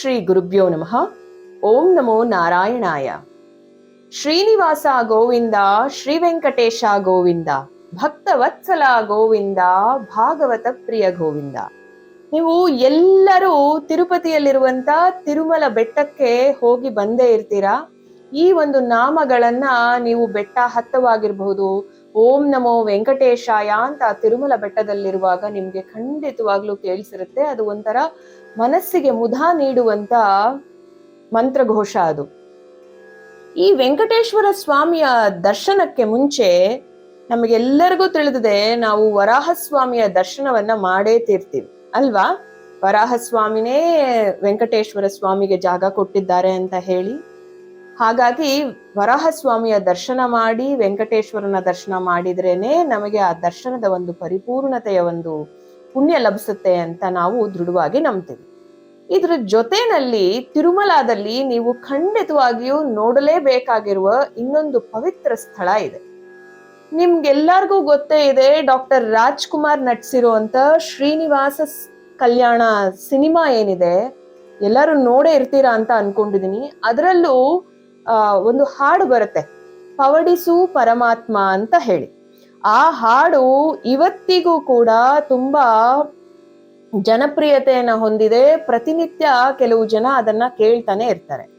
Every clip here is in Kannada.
ಶ್ರೀ ಗುರುಭ್ಯೋ ನಮಃ. ಓಂ ನಮೋ ನಾರಾಯಣಾಯ. ಶ್ರೀನಿವಾಸ ಗೋವಿಂದ, ಶ್ರೀ ವೆಂಕಟೇಶ ಗೋವಿಂದ, ಭಕ್ತವತ್ಸಲ ಗೋವಿಂದ, ಭಾಗವತ ಪ್ರಿಯ ಗೋವಿಂದ. ನೀವು ಎಲ್ಲರೂ ತಿರುಪತಿಯಲ್ಲಿರುವಂತ ತಿರುಮಲ ಬೆಟ್ಟಕ್ಕೆ ಹೋಗಿ ಬಂದೇ ಇರ್ತೀರಾ? ಈ ಒಂದು ನಾಮಗಳನ್ನ ನೀವು ಬೆಟ್ಟ ಹತ್ತವಾಗಿರ್ಬಹುದು. ಓಂ ನಮೋ ವೆಂಕಟೇಶಾಯ ಅಂತ ತಿರುಮಲ ಬೆಟ್ಟದಲ್ಲಿರುವಾಗ ನಿಮ್ಗೆ ಖಂಡಿತವಾಗ್ಲೂ ಕೇಳಿಸಿರುತ್ತೆ. ಅದು ಒಂಥರ ಮನಸ್ಸಿಗೆ ಮುದ ನೀಡುವಂತ ಮಂತ್ರಘೋಷ ಅದು. ಈ ವೆಂಕಟೇಶ್ವರ ಸ್ವಾಮಿಯ ದರ್ಶನಕ್ಕೆ ಮುಂಚೆ ನಮಗೆಲ್ಲರಿಗೂ ತಿಳಿದಿದೆ ನಾವು ವರಾಹಸ್ವಾಮಿಯ ದರ್ಶನವನ್ನ ಮಾಡೇ ತೀರ್ತೀವಿ. ಅಲ್ವಾ? ವರಾಹಸ್ವಾಮಿನೇ ವೆಂಕಟೇಶ್ವರ ಸ್ವಾಮಿಗೆ ಜಾಗ ಕೊಟ್ಟಿದ್ದಾರೆ ಅಂತ ಹೇಳಿ. ಹಾಗಾಗಿ ವರಾಹಸ್ವಾಮಿಯ ದರ್ಶನ ಮಾಡಿ, ವೆಂಕಟೇಶ್ವರನ ದರ್ಶನ ಮಾಡಿದ್ರೇನೆ ನಮಗೆ ಆ ದರ್ಶನದ ಒಂದು ಪರಿಪೂರ್ಣತೆಯ ಒಂದು ಪುಣ್ಯ ಲಭಿಸುತ್ತೆ ಅಂತ ನಾವು ದೃಢವಾಗಿ ನಂಬ್ತೀವಿ. ಇದ್ರ ಜೊತೆನಲ್ಲಿ ತಿರುಮಲಾದಲ್ಲಿ ನೀವು ಖಂಡಿತವಾಗಿಯೂ ನೋಡಲೇಬೇಕಾಗಿರುವ ಇನ್ನೊಂದು ಪವಿತ್ರ ಸ್ಥಳ ಇದೆ. ನಿಮ್ಗೆಲ್ಲರಿಗೂ ಗೊತ್ತೇ ಇದೆ, ಡಾಕ್ಟರ್ ರಾಜ್ಕುಮಾರ್ ನಟಿಸಿರುವಂತ ಶ್ರೀನಿವಾಸ ಕಲ್ಯಾಣ ಸಿನಿಮಾ ಏನಿದೆ, ಎಲ್ಲರೂ ನೋಡೇ ಇರ್ತೀರಾ ಅಂತ ಅನ್ಕೊಂಡಿದೀನಿ. ಅದರಲ್ಲೂ ಒಂದು ಹಾಡು ಬರುತ್ತೆ ಪವಡಿಸು ಪರಮಾತ್ಮ ಅಂತ ಹೇಳಿ. ಆ ಹಾಡು ಇವತ್ತಿಗೂ ಕೂಡ ತುಂಬಾ ಜನಪ್ರಿಯತೆಯನ್ನ ಹೊಂದಿದೆ. ಪ್ರತಿನಿತ್ಯ ಕೆಲವು ಜನ ಅದನ್ನ ಕೇಳ್ತಾನೆ ಇರ್ತಾರೆ.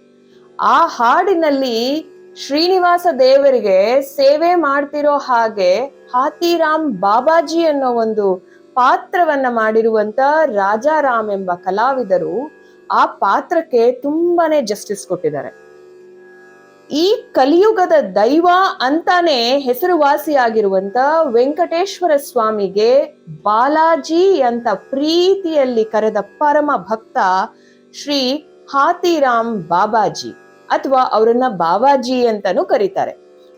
ಆ ಹಾಡಿನಲ್ಲಿ ಶ್ರೀನಿವಾಸ ದೇವರಿಗೆ ಸೇವೆ ಮಾಡ್ತಿರೋ ಹಾಗೆ ಹಾತಿರಾಮ್ ಬಾಬಾಜಿ ಅನ್ನೋ ಒಂದು ಪಾತ್ರವನ್ನ ಮಾಡಿರುವಂತ ರಾಜಾರಾಮ್ ಎಂಬ ಕಲಾವಿದರು ಆ ಪಾತ್ರಕ್ಕೆ ತುಂಬಾನೇ ಜಸ್ಟಿಸ್ ಕೊಟ್ಟಿದ್ದಾರೆ. ಈ ಕಲಿಯುಗದ ದೈವ ಅಂತಾನೆ ಹೆಸರುವಾಸಿಯಾಗಿರುವಂತ ವೆಂಕಟೇಶ್ವರ ಸ್ವಾಮಿಗೆ ಬಾಲಾಜಿ ಅಂತ ಪ್ರೀತಿಯಲ್ಲಿ ಕರೆದ ಪರಮ ಭಕ್ತ ಶ್ರೀ ಹಾತಿರಾಮ್ ಬಾಬಾಜಿ ಅಥವಾ ಅವರನ್ನ ಬಾಬಾಜಿ ಅಂತಾನೂ ಕರೀತಾರೆ.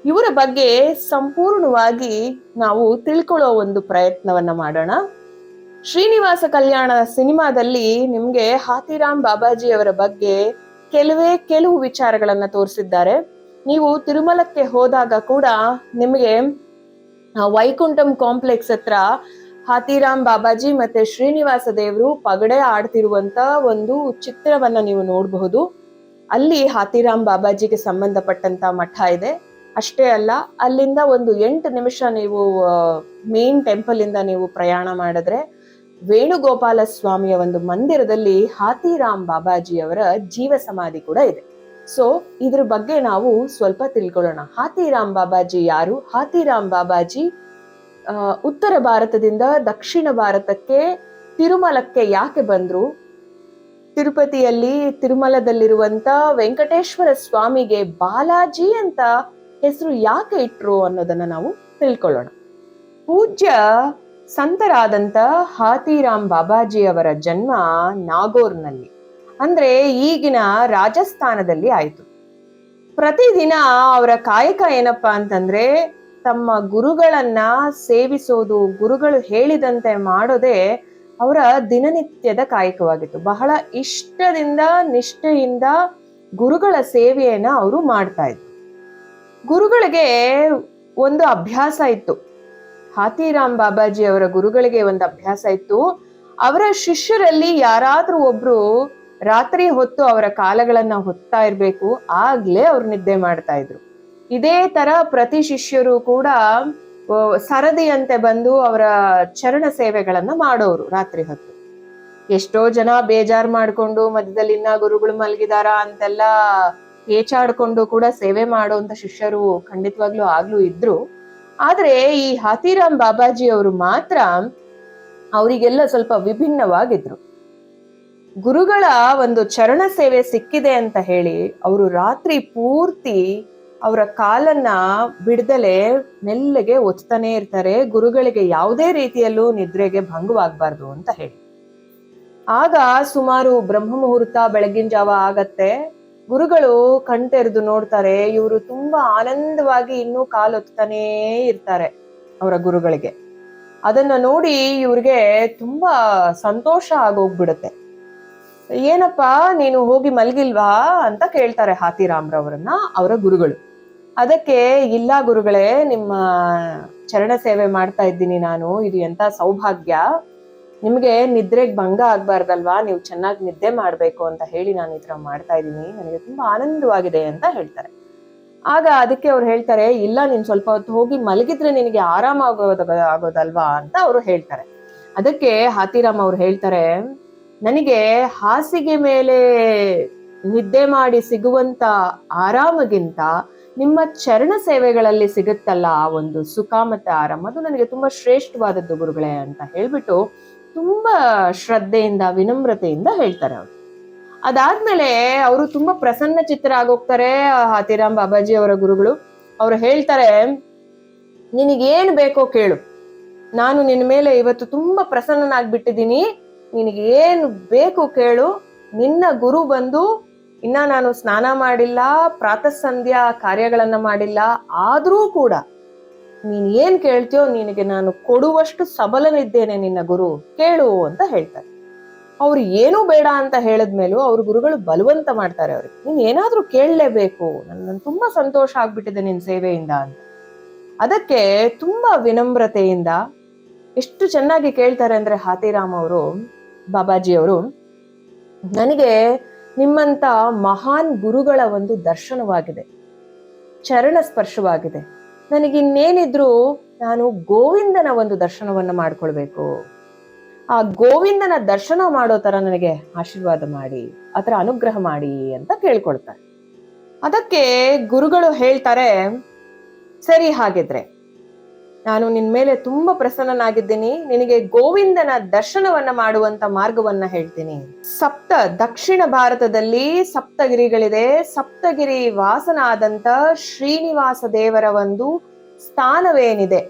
ಇವರ ಬಗ್ಗೆ ಸಂಪೂರ್ಣವಾಗಿ ನಾವು ತಿಳ್ಕೊಳ್ಳೋ ಒಂದು ಪ್ರಯತ್ನವನ್ನ ಮಾಡೋಣ. ಶ್ರೀನಿವಾಸ ಕಲ್ಯಾಣ ಸಿನಿಮಾದಲ್ಲಿ ನಿಮ್ಗೆ ಹಾತಿರಾಮ್ ಬಾಬಾಜಿ ಅವರ ಬಗ್ಗೆ ಕೆಲವೇ ಕೆಲವು ವಿಚಾರಗಳನ್ನ ತೋರಿಸಿದ್ದಾರೆ. ನೀವು ತಿರುಮಲಕ್ಕೆ ಹೋದಾಗ ಕೂಡ ನಿಮಗೆ ವೈಕುಂಠಂ ಕಾಂಪ್ಲೆಕ್ಸ್ ಹತ್ರ ಹಾತಿರಾಮ್ ಬಾಬಾಜಿ ಮತ್ತೆ ಶ್ರೀನಿವಾಸ ದೇವರು ಪಗಡೆ ಆಡ್ತಿರುವಂತ ಒಂದು ಚಿತ್ರವನ್ನ ನೀವು ನೋಡಬಹುದು. ಅಲ್ಲಿ ಹಾತಿರಾಮ್ ಬಾಬಾಜಿಗೆ ಸಂಬಂಧಪಟ್ಟಂತ ಮಠ ಇದೆ. ಅಷ್ಟೇ ಅಲ್ಲ, ಅಲ್ಲಿಂದ ಒಂದು ಎಂಟು ನಿಮಿಷ ನೀವು ಮೇನ್ ಟೆಂಪಲ್ ಇಂದ ನೀವು ಪ್ರಯಾಣ ಮಾಡಿದ್ರೆ ವೇಣುಗೋಪಾಲ ಸ್ವಾಮಿಯ ಒಂದು ಮಂದಿರದಲ್ಲಿ ಹಾತಿರಾಮ್ ಬಾಬಾಜಿ ಅವರ ಜೀವ ಸಮಾಧಿ ಕೂಡ ಇದೆ. ಸೊ ಇದ್ರ ಬಗ್ಗೆ ನಾವು ಸ್ವಲ್ಪ ತಿಳ್ಕೊಳ್ಳೋಣ. ಹಾತಿರಾಮ್ ಬಾಬಾಜಿ ಯಾರು? ಹಾತಿರಾಮ್ ಬಾಬಾಜಿ ಉತ್ತರ ಭಾರತದಿಂದ ದಕ್ಷಿಣ ಭಾರತಕ್ಕೆ ತಿರುಮಲಕ್ಕೆ ಯಾಕೆ ಬಂದ್ರು? ತಿರುಪತಿಯಲ್ಲಿ ತಿರುಮಲದಲ್ಲಿರುವಂತ ವೆಂಕಟೇಶ್ವರ ಸ್ವಾಮಿಗೆ ಬಾಲಾಜಿ ಅಂತ ಹೆಸರು ಯಾಕೆ ಇಟ್ರು ಅನ್ನೋದನ್ನ ನಾವು ತಿಳ್ಕೊಳ್ಳೋಣ. ಪೂಜ್ಯ ಸಂತರಾದಂತ ಹಾತಿರಾಮ್ ಬಾಬಾಜಿ ಅವರ ಜನ್ಮ ನಾಗೋರ್ನಲ್ಲಿ. ಅಂದ್ರೆ ಈಗಿನ ರಾಜಸ್ಥಾನದಲ್ಲಿ ಆಯಿತು. ಪ್ರತಿದಿನ ಅವರ ಕಾಯಕ ಏನಪ್ಪಾ ಅಂತಂದ್ರೆ ತಮ್ಮ ಗುರುಗಳನ್ನ ಸೇವಿಸೋದು, ಗುರುಗಳು ಹೇಳಿದಂತೆ ಮಾಡೋದೇ ಅವರ ದಿನನಿತ್ಯದ ಕಾಯಕವಾಗಿತ್ತು. ಬಹಳ ಇಷ್ಟದಿಂದ, ನಿಷ್ಠೆಯಿಂದ ಗುರುಗಳ ಸೇವೆಯನ್ನ ಅವರು ಮಾಡ್ತಾ ಇದ್ರು. ಗುರುಗಳಿಗೆ ಒಂದು ಅಭ್ಯಾಸ ಇತ್ತು. ಹಾತಿರಾಮ್ ಬಾಬಾಜಿ ಅವರ ಗುರುಗಳಿಗೆ ಒಂದು ಅಭ್ಯಾಸ ಇತ್ತು. ಅವರ ಶಿಷ್ಯರಲ್ಲಿ ಯಾರಾದ್ರೂ ಒಬ್ರು ರಾತ್ರಿ ಹೊತ್ತು ಅವರ ಕಾಲಗಳನ್ನ ಹೊತ್ತಾ ಇರ್ಬೇಕು, ಆಗ್ಲೇ ಅವ್ರು ನಿದ್ದೆ ಮಾಡ್ತಾ ಇದ್ರು. ಇದೇ ತರ ಪ್ರತಿ ಶಿಷ್ಯರು ಕೂಡ ಸರದಿಯಂತೆ ಬಂದು ಅವರ ಚರಣ ಸೇವೆಗಳನ್ನ ಮಾಡೋರು ರಾತ್ರಿ ಹೊತ್ತು. ಎಷ್ಟೋ ಜನ ಬೇಜಾರ್ ಮಾಡ್ಕೊಂಡು ಮಧ್ಯದಲ್ಲಿ ಇನ್ನ ಗುರುಗಳು ಮಲಗಿದಾರ ಅಂತೆಲ್ಲ ಏಚಾಡ್ಕೊಂಡು ಕೂಡ ಸೇವೆ ಮಾಡುವಂತ ಶಿಷ್ಯರು ಖಂಡಿತವಾಗ್ಲೂ ಆಗ್ಲೂ ಇದ್ರು. ಆದ್ರೆ ಈ ಹಾತಿರಾಮ್ ಬಾಬಾಜಿ ಅವರು ಮಾತ್ರ ಅವರಿಗೆಲ್ಲ ಸ್ವಲ್ಪ ವಿಭಿನ್ನವಾಗಿದ್ರು. ಗುರುಗಳ ಒಂದು ಚರಣ ಸೇವೆ ಸಿಕ್ಕಿದೆ ಅಂತ ಹೇಳಿ ಅವರು ರಾತ್ರಿ ಪೂರ್ತಿ ಅವರ ಕಾಲನ್ನ ಬಿಡ್ದಲೆ ಮೆಲ್ಲಗೆ ಒತ್ತಾನೆ ಇರ್ತಾರೆ. ಗುರುಗಳಿಗೆ ಯಾವುದೇ ರೀತಿಯಲ್ಲೂ ನಿದ್ರೆಗೆ ಭಂಗವಾಗಬಾರ್ದು ಅಂತ ಹೇಳಿ. ಆಗ ಸುಮಾರು ಬ್ರಹ್ಮ ಮುಹೂರ್ತ ಬೆಳಗಿನ ಜಾವ ಆಗತ್ತೆ. ಗುರುಗಳು ಕಣ್ತೆರೆದು ನೋಡ್ತಾರೆ, ಇವರು ತುಂಬಾ ಆನಂದವಾಗಿ ಇನ್ನೂ ಕಾಲೊತ್ತಾನೇ ಇರ್ತಾರೆ ಅವರ ಗುರುಗಳಿಗೆ. ಅದನ್ನ ನೋಡಿ ಇವ್ರಿಗೆ ತುಂಬಾ ಸಂತೋಷ ಆಗೋಗ್ಬಿಡುತ್ತೆ. ಏನಪ್ಪಾ, ನೀನು ಹೋಗಿ ಮಲಗಿಲ್ವಾ ಅಂತ ಕೇಳ್ತಾರೆ ಹಾತಿರಾಮ್ರವರನ್ನ ಅವರ ಗುರುಗಳು. ಅದಕ್ಕೆ, ಇಲ್ಲ ಗುರುಗಳೇ, ನಿಮ್ಮ ಚರಣ ಸೇವೆ ಮಾಡ್ತಾ ಇದ್ದೀನಿ ನಾನು, ಇದು ಎಂತ ಸೌಭಾಗ್ಯ. ನಿಮ್ಗೆ ನಿದ್ರೆಗೆ ಭಂಗ ಆಗ್ಬಾರ್ದಲ್ವಾ? ನೀವು ಚೆನ್ನಾಗಿ ನಿದ್ದೆ ಮಾಡ್ಬೇಕು ಅಂತ ಹೇಳಿ ನಾನು ಈ ತರ ಮಾಡ್ತಾ ಇದ್ದೀನಿ. ನನಗೆ ತುಂಬಾ ಆನಂದವಾಗಿದೆ ಅಂತ ಹೇಳ್ತಾರೆ. ಆಗ ಅದಕ್ಕೆ ಅವ್ರು ಹೇಳ್ತಾರೆ, ಇಲ್ಲ, ನೀನ್ ಸ್ವಲ್ಪ ಹೊತ್ತು ಹೋಗಿ ಮಲಗಿದ್ರೆ ನಿನಗೆ ಆರಾಮ ಆಗೋದ, ಆಗೋದಲ್ವಾ ಅಂತ ಅವರು ಹೇಳ್ತಾರೆ. ಅದಕ್ಕೆ ಹಾತಿರಾಮ್ ಅವ್ರು ಹೇಳ್ತಾರೆ, ನನಗೆ ಹಾಸಿಗೆ ಮೇಲೆ ನಿದ್ದೆ ಮಾಡಿ ಸಿಗುವಂತ ಆರಾಮಗಿಂತ ನಿಮ್ಮ ಚರಣ ಸೇವೆಗಳಲ್ಲಿ ಸಿಗುತ್ತಲ್ಲ ಆ ಒಂದು ಸುಖ ಮತ್ತೆ ಆರಾಮ, ಅದು ನನಗೆ ತುಂಬಾ ಶ್ರೇಷ್ಠವಾದದ್ದು ಗುರುಗಳೇ ಅಂತ ಹೇಳ್ಬಿಟ್ಟು ತುಂಬಾ ಶ್ರದ್ಧೆಯಿಂದ, ವಿನಮ್ರತೆಯಿಂದ ಹೇಳ್ತಾರೆ ಅವರು. ಅದಾದ್ಮೇಲೆ ಅವರು ತುಂಬಾ ಪ್ರಸನ್ನ ಚಿತ್ರ ಆಗೋಗ್ತಾರೆ ಹಾತಿರಾಮ್ ಬಾಬಾಜಿ ಅವರ ಗುರುಗಳು. ಅವ್ರು ಹೇಳ್ತಾರೆ, ನಿನಗೇನು ಬೇಕೋ ಕೇಳು. ನಾನು ನಿನ್ನ ಮೇಲೆ ಇವತ್ತು ತುಂಬಾ ಪ್ರಸನ್ನನಾಗ್ಬಿಟ್ಟಿದ್ದೀನಿ. ನಿನಗೆ ಏನು ಬೇಕು ಕೇಳು. ನಿನ್ನ ಗುರು ಬಂದು, ಇನ್ನ ನಾನು ಸ್ನಾನ ಮಾಡಿಲ್ಲ ಪ್ರಾತಃ ಸಂಧ್ಯಾ ಕಾರ್ಯಗಳನ್ನ ಮಾಡಿಲ್ಲ, ಆದರೂ ಕೂಡ ನೀನ್ ಏನ್ ಕೇಳ್ತೀಯೋ ನಿನಗೆ ನಾನು ಕೊಡುವಷ್ಟು ಸಬಲನಿದ್ದೇನೆ ನಿನ್ನ ಗುರು, ಕೇಳು ಅಂತ ಹೇಳ್ತಾರೆ. ಅವ್ರು ಏನೂ ಬೇಡ ಅಂತ ಹೇಳಿದ್ಮೇಲೂ ಅವ್ರ ಗುರುಗಳು ಬಲವಂತ ಮಾಡ್ತಾರೆ ಅವ್ರಿಗೆ. ನೀನ್ ಏನಾದ್ರೂ ಕೇಳಲೇಬೇಕು ನನ್ನ ತುಂಬಾ ಸಂತೋಷ ಆಗ್ಬಿಟ್ಟಿದೆ ನಿನ್ ಸೇವೆಯಿಂದ ಅಂತ. ಅದಕ್ಕೆ ತುಂಬಾ ವಿನಮ್ರತೆಯಿಂದ ಎಷ್ಟು ಚೆನ್ನಾಗಿ ಕೇಳ್ತಾರೆ ಅಂದ್ರೆ ಹಾತಿರಾಮ್ ಅವರು, ಬಾಬಾಜಿ ಅವರು, ನನಗೆ ನಿಮ್ಮಂತ ಮಹಾನ್ ಗುರುಗಳ ಒಂದು ದರ್ಶನವಾಗಿದೆ, ಚರಣ ಸ್ಪರ್ಶವಾಗಿದೆ. ನನಗಿನ್ನೇನಿದ್ರು ನಾನು ಗೋವಿಂದನ ಒಂದು ದರ್ಶನವನ್ನ ಮಾಡ್ಕೊಳ್ಬೇಕು. ಆ ಗೋವಿಂದನ ದರ್ಶನ ಮಾಡೋ ತರ ನನಗೆ ಆಶೀರ್ವಾದ ಮಾಡಿ ಆತರ ಅನುಗ್ರಹ ಮಾಡಿ ಅಂತ ಕೇಳ್ಕೊಳ್ತಾರೆ. ಅದಕ್ಕೆ ಗುರುಗಳು ಹೇಳ್ತಾರೆ, ಸರಿ ಹಾಗಿದ್ರೆ ನಾನು ನಿನ್ ಮೇಲೆ ತುಂಬಾ ಪ್ರಸನ್ನನಾಗಿದ್ದೀನಿ. ನಿನಗೆ ಗೋವಿಂದನ ದರ್ಶನವನ್ನ ಮಾಡುವಂತ ಮಾರ್ಗವನ್ನ ಹೇಳ್ತೀನಿ. ಸಪ್ತ ದಕ್ಷಿಣ ಭಾರತದಲ್ಲಿ ಸಪ್ತಗಿರಿಗಳಿದೆ. ಸಪ್ತಗಿರಿ ವಾಸನಾದಂತ ಶ್ರೀನಿವಾಸ ದೇವರ ಒಂದು ಸ್ಥಾನವೇನಿದೆ.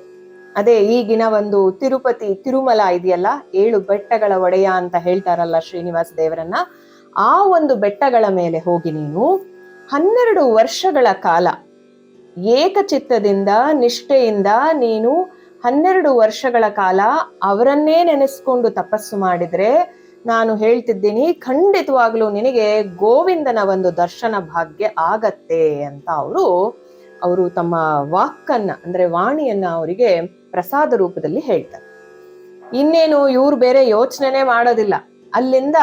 ಅದೇ ಈಗಿನ ಒಂದು ತಿರುಪತಿ ತಿರುಮಲ ಇದೆಯಲ್ಲ, ಏಳು ಬೆಟ್ಟಗಳ ಒಡೆಯ ಅಂತ ಹೇಳ್ತಾರಲ್ಲ ಶ್ರೀನಿವಾಸ ದೇವರನ್ನ. ಆ ಒಂದು ಬೆಟ್ಟಗಳ ಮೇಲೆ ಹೋಗಿ ನೀನು ಹನ್ನೆರಡು ವರ್ಷಗಳ ಕಾಲ ಏಕಚಿತ್ತದಿಂದ, ನಿಷ್ಠೆಯಿಂದ ನೀನು ಹನ್ನೆರಡು ವರ್ಷಗಳ ಕಾಲ ಅವರನ್ನೇ ನೆನೆಸ್ಕೊಂಡು ತಪಸ್ಸು ಮಾಡಿದ್ರೆ, ನಾನು ಹೇಳ್ತಿದ್ದೀನಿ, ಖಂಡಿತವಾಗ್ಲೂ ನಿನಗೆ ಗೋವಿಂದನ ಒಂದು ದರ್ಶನ ಭಾಗ್ಯ ಆಗತ್ತೆ ಅಂತ ಅವರು ಅವರು ತಮ್ಮ ವಾಕನ್ನ, ಅಂದ್ರೆ ವಾಣಿಯನ್ನ ಅವರಿಗೆ ಪ್ರಸಾದ ರೂಪದಲ್ಲಿ ಹೇಳ್ತಾರೆ. ಇನ್ನೇನು ಇವ್ರು ಬೇರೆ ಯೋಚನೆನೆ ಮಾಡೋದಿಲ್ಲ. ಅಲ್ಲಿಂದ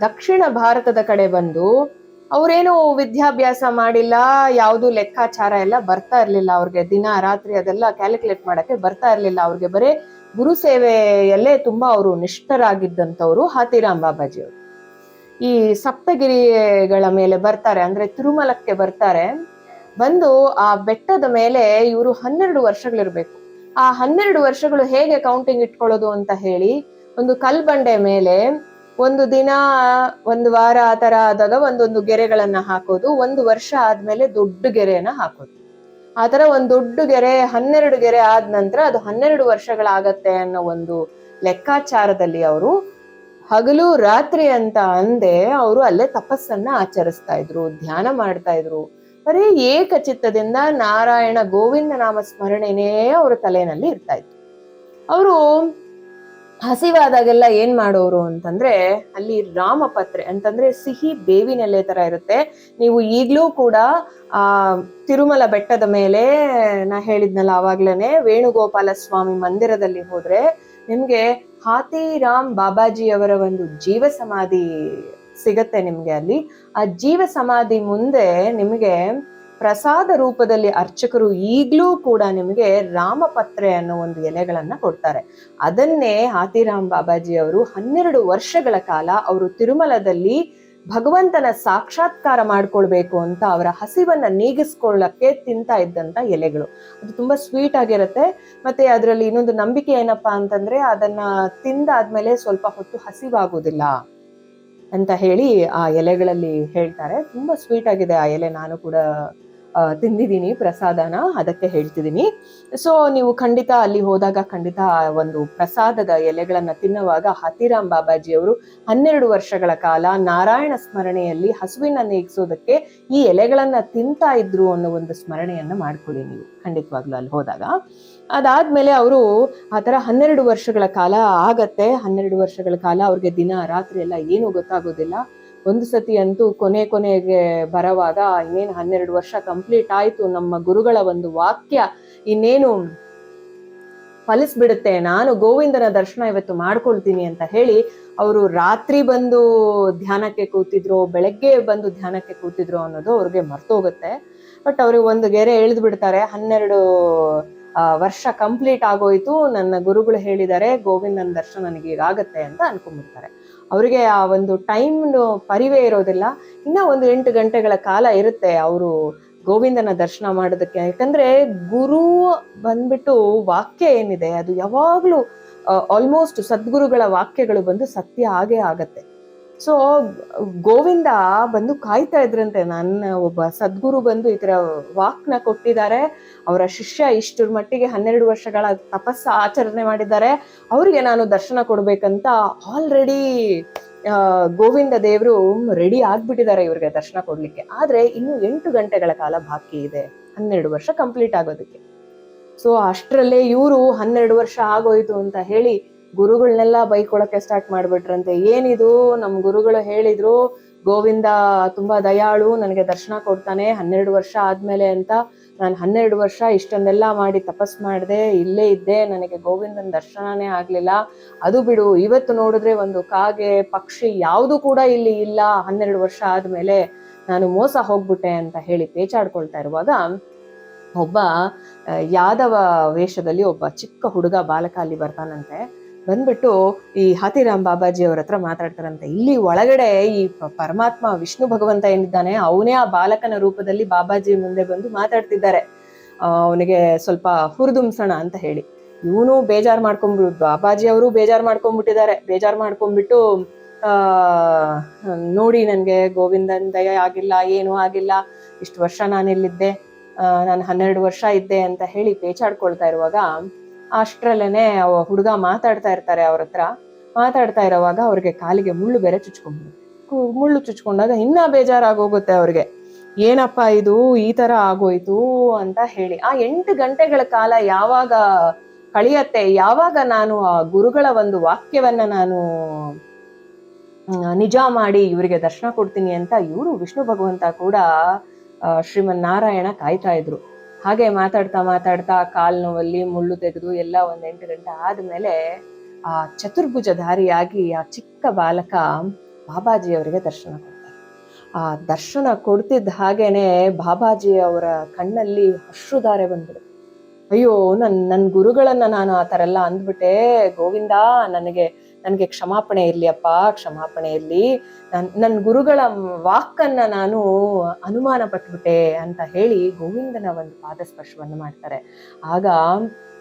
ದಕ್ಷಿಣ ಭಾರತದ ಕಡೆ ಬಂದು ಅವ್ರೇನು ವಿದ್ಯಾಭ್ಯಾಸ ಮಾಡಿಲ್ಲ, ಯಾವುದು ಲೆಕ್ಕಾಚಾರ ಎಲ್ಲ ಬರ್ತಾ ಇರಲಿಲ್ಲ ಅವ್ರಿಗೆ. ದಿನ, ರಾತ್ರಿ ಅದೆಲ್ಲ ಕ್ಯಾಲ್ಕುಲೇಟ್ ಮಾಡಕ್ಕೆ ಬರ್ತಾ ಇರಲಿಲ್ಲ ಅವ್ರಿಗೆ. ಬರೇ ಗುರು ಸೇವೆಯಲ್ಲೇ ತುಂಬಾ ಅವರು ನಿಷ್ಠರಾಗಿದ್ದಂಥವ್ರು ಹಾತಿರಾಮ್ ಬಾಬಾಜಿ ಅವರು ಈ ಸಪ್ತಗಿರಿಗಳ ಮೇಲೆ ಬರ್ತಾರೆ, ಅಂದ್ರೆ ತಿರುಮಲಕ್ಕೆ ಬರ್ತಾರೆ. ಬಂದು ಆ ಬೆಟ್ಟದ ಮೇಲೆ ಇವರು ಹನ್ನೆರಡು ವರ್ಷಗಳಿರ್ಬೇಕು. ಆ ಹನ್ನೆರಡು ವರ್ಷಗಳು ಹೇಗೆ ಕೌಂಟಿಂಗ್ ಇಟ್ಕೊಳ್ಳೋದು ಅಂತ ಹೇಳಿ ಒಂದು ಕಲ್ಬಂಡೆ ಮೇಲೆ ಒಂದು ದಿನ, ಒಂದು ವಾರ ಆ ತರ ಆದಾಗ ಒಂದೊಂದು ಗೆರೆಗಳನ್ನ ಹಾಕೋದು, ಒಂದು ವರ್ಷ ಆದ್ಮೇಲೆ ದೊಡ್ಡ ಗೆರೆಯನ್ನ ಹಾಕೋದು. ಆ ತರ ಒಂದ್ ದೊಡ್ಡ ಗೆರೆ, ಹನ್ನೆರಡು ಗೆರೆ ಆದ ನಂತರ ಅದು ಹನ್ನೆರಡು ವರ್ಷಗಳಾಗತ್ತೆ ಅನ್ನೋ ಒಂದು ಲೆಕ್ಕಾಚಾರದಲ್ಲಿ ಅವರು ಹಗಲು ರಾತ್ರಿ ಅಂತ ಅಂದೆ ಅವರು ಅಲ್ಲೇ ತಪಸ್ಸನ್ನ ಆಚರಿಸ್ತಾ ಇದ್ರು, ಧ್ಯಾನ ಮಾಡ್ತಾ ಇದ್ರು. ಬರೀ ಏಕಚಿತ್ತದಿಂದ ನಾರಾಯಣ ಗೋವಿಂದ ನಾಮ ಸ್ಮರಣೆನೇ ಅವರ ತಲೆಯಲ್ಲಿ ಇರ್ತಾ ಇತ್ತು. ಅವರು ಹಸಿವಾದಾಗೆಲ್ಲ ಏನ್ ಮಾಡೋರು ಅಂತಂದ್ರೆ ಅಲ್ಲಿ ರಾಮಪತ್ರೆ ಅಂತಂದ್ರೆ ಸಿಹಿ ಬೇವಿನೆಲೆ ತರ ಇರುತ್ತೆ. ನೀವು ಈಗ್ಲೂ ಕೂಡ, ಆ, ತಿರುಮಲ ಬೆಟ್ಟದ ಮೇಲೆ ನಾ ಹೇಳಿದ್ನಲ್ಲ ಆವಾಗ್ಲೇನೆ ವೇಣುಗೋಪಾಲ ಸ್ವಾಮಿ ಮಂದಿರದಲ್ಲಿ ಹೋದ್ರೆ ನಿಮ್ಗೆ ಹಾತಿರಾಮ್ ಬಾಬಾಜಿ ಅವರ ಒಂದು ಜೀವ ಸಮಾಧಿ ಸಿಗತ್ತೆ ನಿಮ್ಗೆ ಅಲ್ಲಿ. ಆ ಜೀವ ಸಮಾಧಿ ಮುಂದೆ ನಿಮಗೆ ಪ್ರಸಾದ ರೂಪದಲ್ಲಿ ಅರ್ಚಕರು ಈಗಲೂ ಕೂಡ ನಿಮಗೆ ರಾಮಪತ್ರೆ ಅನ್ನೋ ಒಂದು ಎಲೆಗಳನ್ನ ಕೊಡ್ತಾರೆ. ಅದನ್ನೇ ಹಾತಿರಾಮ್ ಬಾಬಾಜಿ ಅವರು ಹನ್ನೆರಡು ವರ್ಷಗಳ ಕಾಲ ಅವರು ತಿರುಮಲದಲ್ಲಿ ಭಗವಂತನ ಸಾಕ್ಷಾತ್ಕಾರ ಮಾಡ್ಕೊಳ್ಬೇಕು ಅಂತ ಅವರ ಹಸಿವನ್ನ ನೀಗಿಸ್ಕೊಳ್ಳಕ್ಕೆ ತಿಂತ ಇದ್ದಂತ ಎಲೆಗಳು. ಅದು ತುಂಬಾ ಸ್ವೀಟ್ ಆಗಿರುತ್ತೆ. ಮತ್ತೆ ಅದರಲ್ಲಿ ಇನ್ನೊಂದು ನಂಬಿಕೆ ಏನಪ್ಪಾ ಅಂತಂದ್ರೆ ಅದನ್ನ ತಿಂದಾದ್ಮೇಲೆ ಸ್ವಲ್ಪ ಹೊತ್ತು ಹಸಿವಾಗೋದಿಲ್ಲ ಅಂತ ಹೇಳಿ ಆ ಎಲೆಗಳಲ್ಲಿ ಹೇಳ್ತಾರೆ. ತುಂಬಾ ಸ್ವೀಟ್ ಆಗಿದೆ ಆ ಎಲೆ. ನಾನು ಕೂಡ ತಿಂದಿದ್ದೀನಿ, ಪ್ರಸಾದನ ಅದಕ್ಕೆ ಹೇಳ್ತಿದ್ದೀನಿ. ಸೊ ನೀವು ಖಂಡಿತ ಅಲ್ಲಿ ಹೋದಾಗ ಖಂಡಿತ ಒಂದು ಪ್ರಸಾದದ ಎಲೆಗಳನ್ನ ತಿನ್ನುವಾಗ ಹತಿರಾಮ್ ಬಾಬಾಜಿ ಅವರು ಹನ್ನೆರಡು ವರ್ಷಗಳ ಕಾಲ ನಾರಾಯಣ ಸ್ಮರಣೆಯಲ್ಲಿ ಹಸುವಿನ ನೇಗಿಸೋದಕ್ಕೆ ಈ ಎಲೆಗಳನ್ನ ತಿಂತಾ ಇದ್ರು ಅನ್ನೋ ಒಂದು ಸ್ಮರಣೆಯನ್ನ ಮಾಡ್ಕೊಳ್ಳಿ ನೀವು, ಖಂಡಿತವಾಗ್ಲೂ ಅಲ್ಲಿ ಹೋದಾಗ. ಅದಾದ್ಮೇಲೆ ಅವರು ಆ ತರ ಹನ್ನೆರಡು ವರ್ಷಗಳ ಕಾಲ ಆಗತ್ತೆ, ಹನ್ನೆರಡು ವರ್ಷಗಳ ಕಾಲ ಅವ್ರಿಗೆ ದಿನ, ರಾತ್ರಿ ಎಲ್ಲ ಏನು ಗೊತ್ತಾಗೋದಿಲ್ಲ. ಒಂದು ಸತಿ ಅಂತೂ ಕೊನೆ ಕೊನೆಗೆ ಬರವಾಗ ಇನ್ನೇನು ಹನ್ನೆರಡು ವರ್ಷ ಕಂಪ್ಲೀಟ್ ಆಯಿತು ನಮ್ಮ ಗುರುಗಳ ಒಂದು ವಾಕ್ಯ ಇನ್ನೇನು ಫಲಿಸ್ಬಿಡುತ್ತೆ, ನಾನು ಗೋವಿಂದನ ದರ್ಶನ ಇವತ್ತು ಮಾಡ್ಕೊಳ್ತೀನಿ ಅಂತ ಹೇಳಿ ಅವರು ರಾತ್ರಿ ಬಂದು ಧ್ಯಾನಕ್ಕೆ ಕೂತಿದ್ರು, ಬೆಳಗ್ಗೆ ಬಂದು ಧ್ಯಾನಕ್ಕೆ ಕೂತಿದ್ರು ಅನ್ನೋದು ಅವ್ರಿಗೆ ಮರ್ತೋಗುತ್ತೆ. ಬಟ್ ಅವ್ರಿಗೆ ಒಂದು ಗೆರೆ ಎಳೆದು ಬಿಡ್ತಾರೆ ಹನ್ನೆರಡು ವರ್ಷ ಕಂಪ್ಲೀಟ್ ಆಗೋಯ್ತು, ನನ್ನ ಗುರುಗಳು ಹೇಳಿದ್ದಾರೆ, ಗೋವಿಂದನ ದರ್ಶನ ನನಗೆ ಈಗಾಗತ್ತೆ ಅಂತ ಅನ್ಕೊಂಡ್ಬಿಡ್ತಾರೆ. ಅವರಿಗೆ ಆ ಒಂದು ಟೈಮ್ ಪರಿವೇ ಇರೋದಿಲ್ಲ. ಇನ್ನ ಒಂದು ಎಂಟು ಗಂಟೆಗಳ ಕಾಲ ಇರುತ್ತೆ ಅವರು ಗೋವಿಂದನ ದರ್ಶನ ಮಾಡೋದಕ್ಕೆ. ಯಾಕಂದ್ರೆ ಗುರು ಬಂದ್ಬಿಟ್ಟು ವಾಕ್ಯ ಏನಿದೆ, ಅದು ಯಾವಾಗ್ಲೂ ಆಲ್ಮೋಸ್ಟ್ ಸದ್ಗುರುಗಳ ವಾಕ್ಯಗಳು ಬಂದು ಸತ್ಯ ಆಗೇ ಆಗತ್ತೆ. ಸೊ ಗೋವಿಂದ ಬಂದು ಕಾಯ್ತಾ ಇದ್ರಂತೆ. ನನ್ನ ಒಬ್ಬ ಸದ್ಗುರು ಬಂದು ಈ ತರ ವಾಕ್ನ ಕೊಟ್ಟಿದ್ದಾರೆ. ಅವರ ಶಿಷ್ಯ ಇಷ್ಟರ ಮಟ್ಟಿಗೆ ಹನ್ನೆರಡು ವರ್ಷಗಳ ತಪಸ್ಸ ಆಚರಣೆ ಮಾಡಿದ್ದಾರೆ. ಅವರಿಗೆ ನಾನು ದರ್ಶನ ಕೊಡ್ಬೇಕಂತ ಆಲ್ರೆಡಿ ಗೋವಿಂದ ದೇವರು ರೆಡಿ ಆಗ್ಬಿಟ್ಟಿದ್ದಾರೆ ಇವ್ರಿಗೆ ದರ್ಶನ ಕೊಡ್ಲಿಕ್ಕೆ. ಆದ್ರೆ ಇನ್ನು ಎಂಟು ಗಂಟೆಗಳ ಕಾಲ ಬಾಕಿ ಇದೆ. ಹನ್ನೆರಡು ವರ್ಷ ಕಂಪ್ಲೀಟ್ ಆಗೋದಕ್ಕೆ. ಸೊ ಅಷ್ಟರಲ್ಲೇ ಇವರು ಹನ್ನೆರಡು ವರ್ಷ ಆಗೋಯ್ತು ಅಂತ ಹೇಳಿ ಗುರುಗಳನ್ನೆಲ್ಲ ಬೈಕೊಳಕ್ಕೆ ಸ್ಟಾರ್ಟ್ ಮಾಡ್ಬಿಟ್ರಂತೆ. ಏನಿದು? ನಮ್ಮ ಗುರುಗಳು ಹೇಳಿದ್ರು, ಗೋವಿಂದ ತುಂಬಾ ದಯಾಳು, ನನಗೆ ದರ್ಶನ ಕೊಡ್ತಾನೆ, ಹನ್ನೆರಡು ವರ್ಷ ಆದ್ಮೇಲೆ ಅಂತ ನಾನು ಹನ್ನೆರಡು ವರ್ಷ ಇಷ್ಟನ್ನೆಲ್ಲ ಮಾಡಿ ತಪಸ್ ಮಾಡಿದೆ, ಇಲ್ಲೇ ಇದ್ದೆ, ನನಗೆ ಗೋವಿಂದನ ದರ್ಶನನೇ ಆಗ್ಲಿಲ್ಲ. ಅದು ಬಿಡು, ಇವತ್ತು ನೋಡಿದ್ರೆ ಒಂದು ಕಾಗೆ, ಪಕ್ಷಿ ಯಾವುದು ಕೂಡ ಇಲ್ಲಿ ಇಲ್ಲ, ಹನ್ನೆರಡು ವರ್ಷ ಆದ್ಮೇಲೆ ನಾನು ಮೋಸ ಹೋಗ್ಬಿಟ್ಟೆ ಅಂತ ಹೇಳಿ ಪೇಚಾಡ್ಕೊಳ್ತಾ ಇರುವಾಗ, ಒಬ್ಬ ಯಾದವ ವೇಷದಲ್ಲಿ ಒಬ್ಬ ಚಿಕ್ಕ ಹುಡುಗ ಬಾಲಕ ಅಲ್ಲಿ ಬರ್ತಾನಂತೆ. ಬಂದ್ಬಿಟ್ಟು ಈ ಹಾತಿರಾಮ್ ಬಾಬಾಜಿ ಅವ್ರ ಹತ್ರ ಮಾತಾಡ್ತಾರಂತೆ. ಇಲ್ಲಿ ಒಳಗಡೆ ಈ ಪರಮಾತ್ಮ ವಿಷ್ಣು ಭಗವಂತ ಏನಿದ್ದಾನೆ ಅವನೇ ಆ ಬಾಲಕನ ರೂಪದಲ್ಲಿ ಬಾಬಾಜಿ ಮುಂದೆ ಬಂದು ಮಾತಾಡ್ತಿದ್ದಾರೆ. ಅವನಿಗೆ ಸ್ವಲ್ಪ ಹುರಿದುಂಸಣ ಅಂತ ಹೇಳಿ. ಇವನು ಬೇಜಾರು ಮಾಡ್ಕೊಂಡ್ಬಿಡು ಬಾಬಾಜಿ ಅವರು ಬೇಜಾರು ಮಾಡ್ಕೊಂಡ್ಬಿಟ್ಟಿದ್ದಾರೆ ಬೇಜಾರು ಮಾಡ್ಕೊಂಡ್ಬಿಟ್ಟು ನೋಡಿ ನನ್ಗೆ ಗೋವಿಂದನ್ ದಯ ಆಗಿಲ್ಲ ಏನೂ ಆಗಿಲ್ಲ ಇಷ್ಟು ವರ್ಷ ನಾನಿಲ್ಲಿದ್ದೆ ಆ, ನಾನು ಹನ್ನೆರಡು ವರ್ಷ ಇದ್ದೆ ಅಂತ ಹೇಳಿ ಪೇಚಾಡ್ಕೊಳ್ತಾ ಇರುವಾಗ ಅಷ್ಟ್ರಲ್ಲೇನೆ ಅವ ಹುಡುಗ ಮಾತಾಡ್ತಾ ಇರ್ತಾರೆ ಅವ್ರ ಹತ್ರ. ಮಾತಾಡ್ತಾ ಇರೋವಾಗ ಅವ್ರಿಗೆ ಕಾಲಿಗೆ ಮುಳ್ಳು ಬೇರೆ ಚುಚ್ಕೊಂಡ್ಬಿಡುತ್ತೆ. ಮುಳ್ಳು ಚುಚ್ಕೊಂಡಾಗ ಇನ್ನ ಬೇಜಾರಾಗೋಗುತ್ತೆ ಅವ್ರಿಗೆ. ಏನಪ್ಪ ಇದು? ಈ ತರ ಆಗೋಯ್ತು ಅಂತ ಹೇಳಿ. ಆ ಎಂಟು ಗಂಟೆಗಳ ಕಾಲ ಯಾವಾಗ ಕಳಿಯತ್ತೆ? ಯಾವಾಗ ನಾನು ಆ ಗುರುಗಳ ಒಂದು ವಾಕ್ಯವನ್ನ ನಾನು ನಿಜ ಮಾಡಿ ಇವರಿಗೆ ದರ್ಶನ ಕೊಡ್ತೀನಿ ಅಂತ ಇವರು ವಿಷ್ಣು ಭಗವಂತ ಕೂಡ ಶ್ರೀಮನ್ ನಾರಾಯಣ ಕಾಯ್ತಾ ಇದ್ರು. ಹಾಗೆ ಮಾತಾಡ್ತಾ ಮಾತಾಡ್ತಾ ಕಾಲು ನೋವಲ್ಲಿ, ಮುಳ್ಳು ತೆಗೆದು ಎಲ್ಲ ಒಂದು ಎಂಟು ಗಂಟೆ ಆದಮೇಲೆ ಆ ಚತುರ್ಭುಜಧಾರಿಯಾಗಿ ಆ ಚಿಕ್ಕ ಬಾಲಕ ಬಾಬಾಜಿ ಅವರಿಗೆ ದರ್ಶನ ಕೊಡ್ತಾರೆ. ಆ ದರ್ಶನ ಕೊಡ್ತಿದ್ದ ಹಾಗೇನೆ ಬಾಬಾಜಿ ಅವರ ಕಣ್ಣಲ್ಲಿ ಅಶ್ರುಧಾರೆ ಬಂದ್ಬಿಡುತ್ತೆ. ಅಯ್ಯೋ ನನ್ನ ನನ್ನ ಗುರುಗಳನ್ನ ನಾನು ಆ ಥರ ಎಲ್ಲ ಅಂದ್ಬಿಟ್ಟೆ ಗೋವಿಂದ ನನಗೆ ನನಗೆ ಕ್ಷಮಾಪಣೆ ಇರಲಿ, ಅಪ್ಪ, ಕ್ಷಮಾಪಣೆ ಇರಲಿ. ನನ್ನ ನನ್ನ ಗುರುಗಳ ವಾಕನ್ನು ನಾನು ಅನುಮಾನ ಪಟ್ಬಿಟ್ಟೆ ಅಂತ ಹೇಳಿ ಗೋವಿಂದನ ಒಂದು ಪಾದಸ್ಪರ್ಶವನ್ನು ಮಾಡ್ತಾರೆ. ಆಗ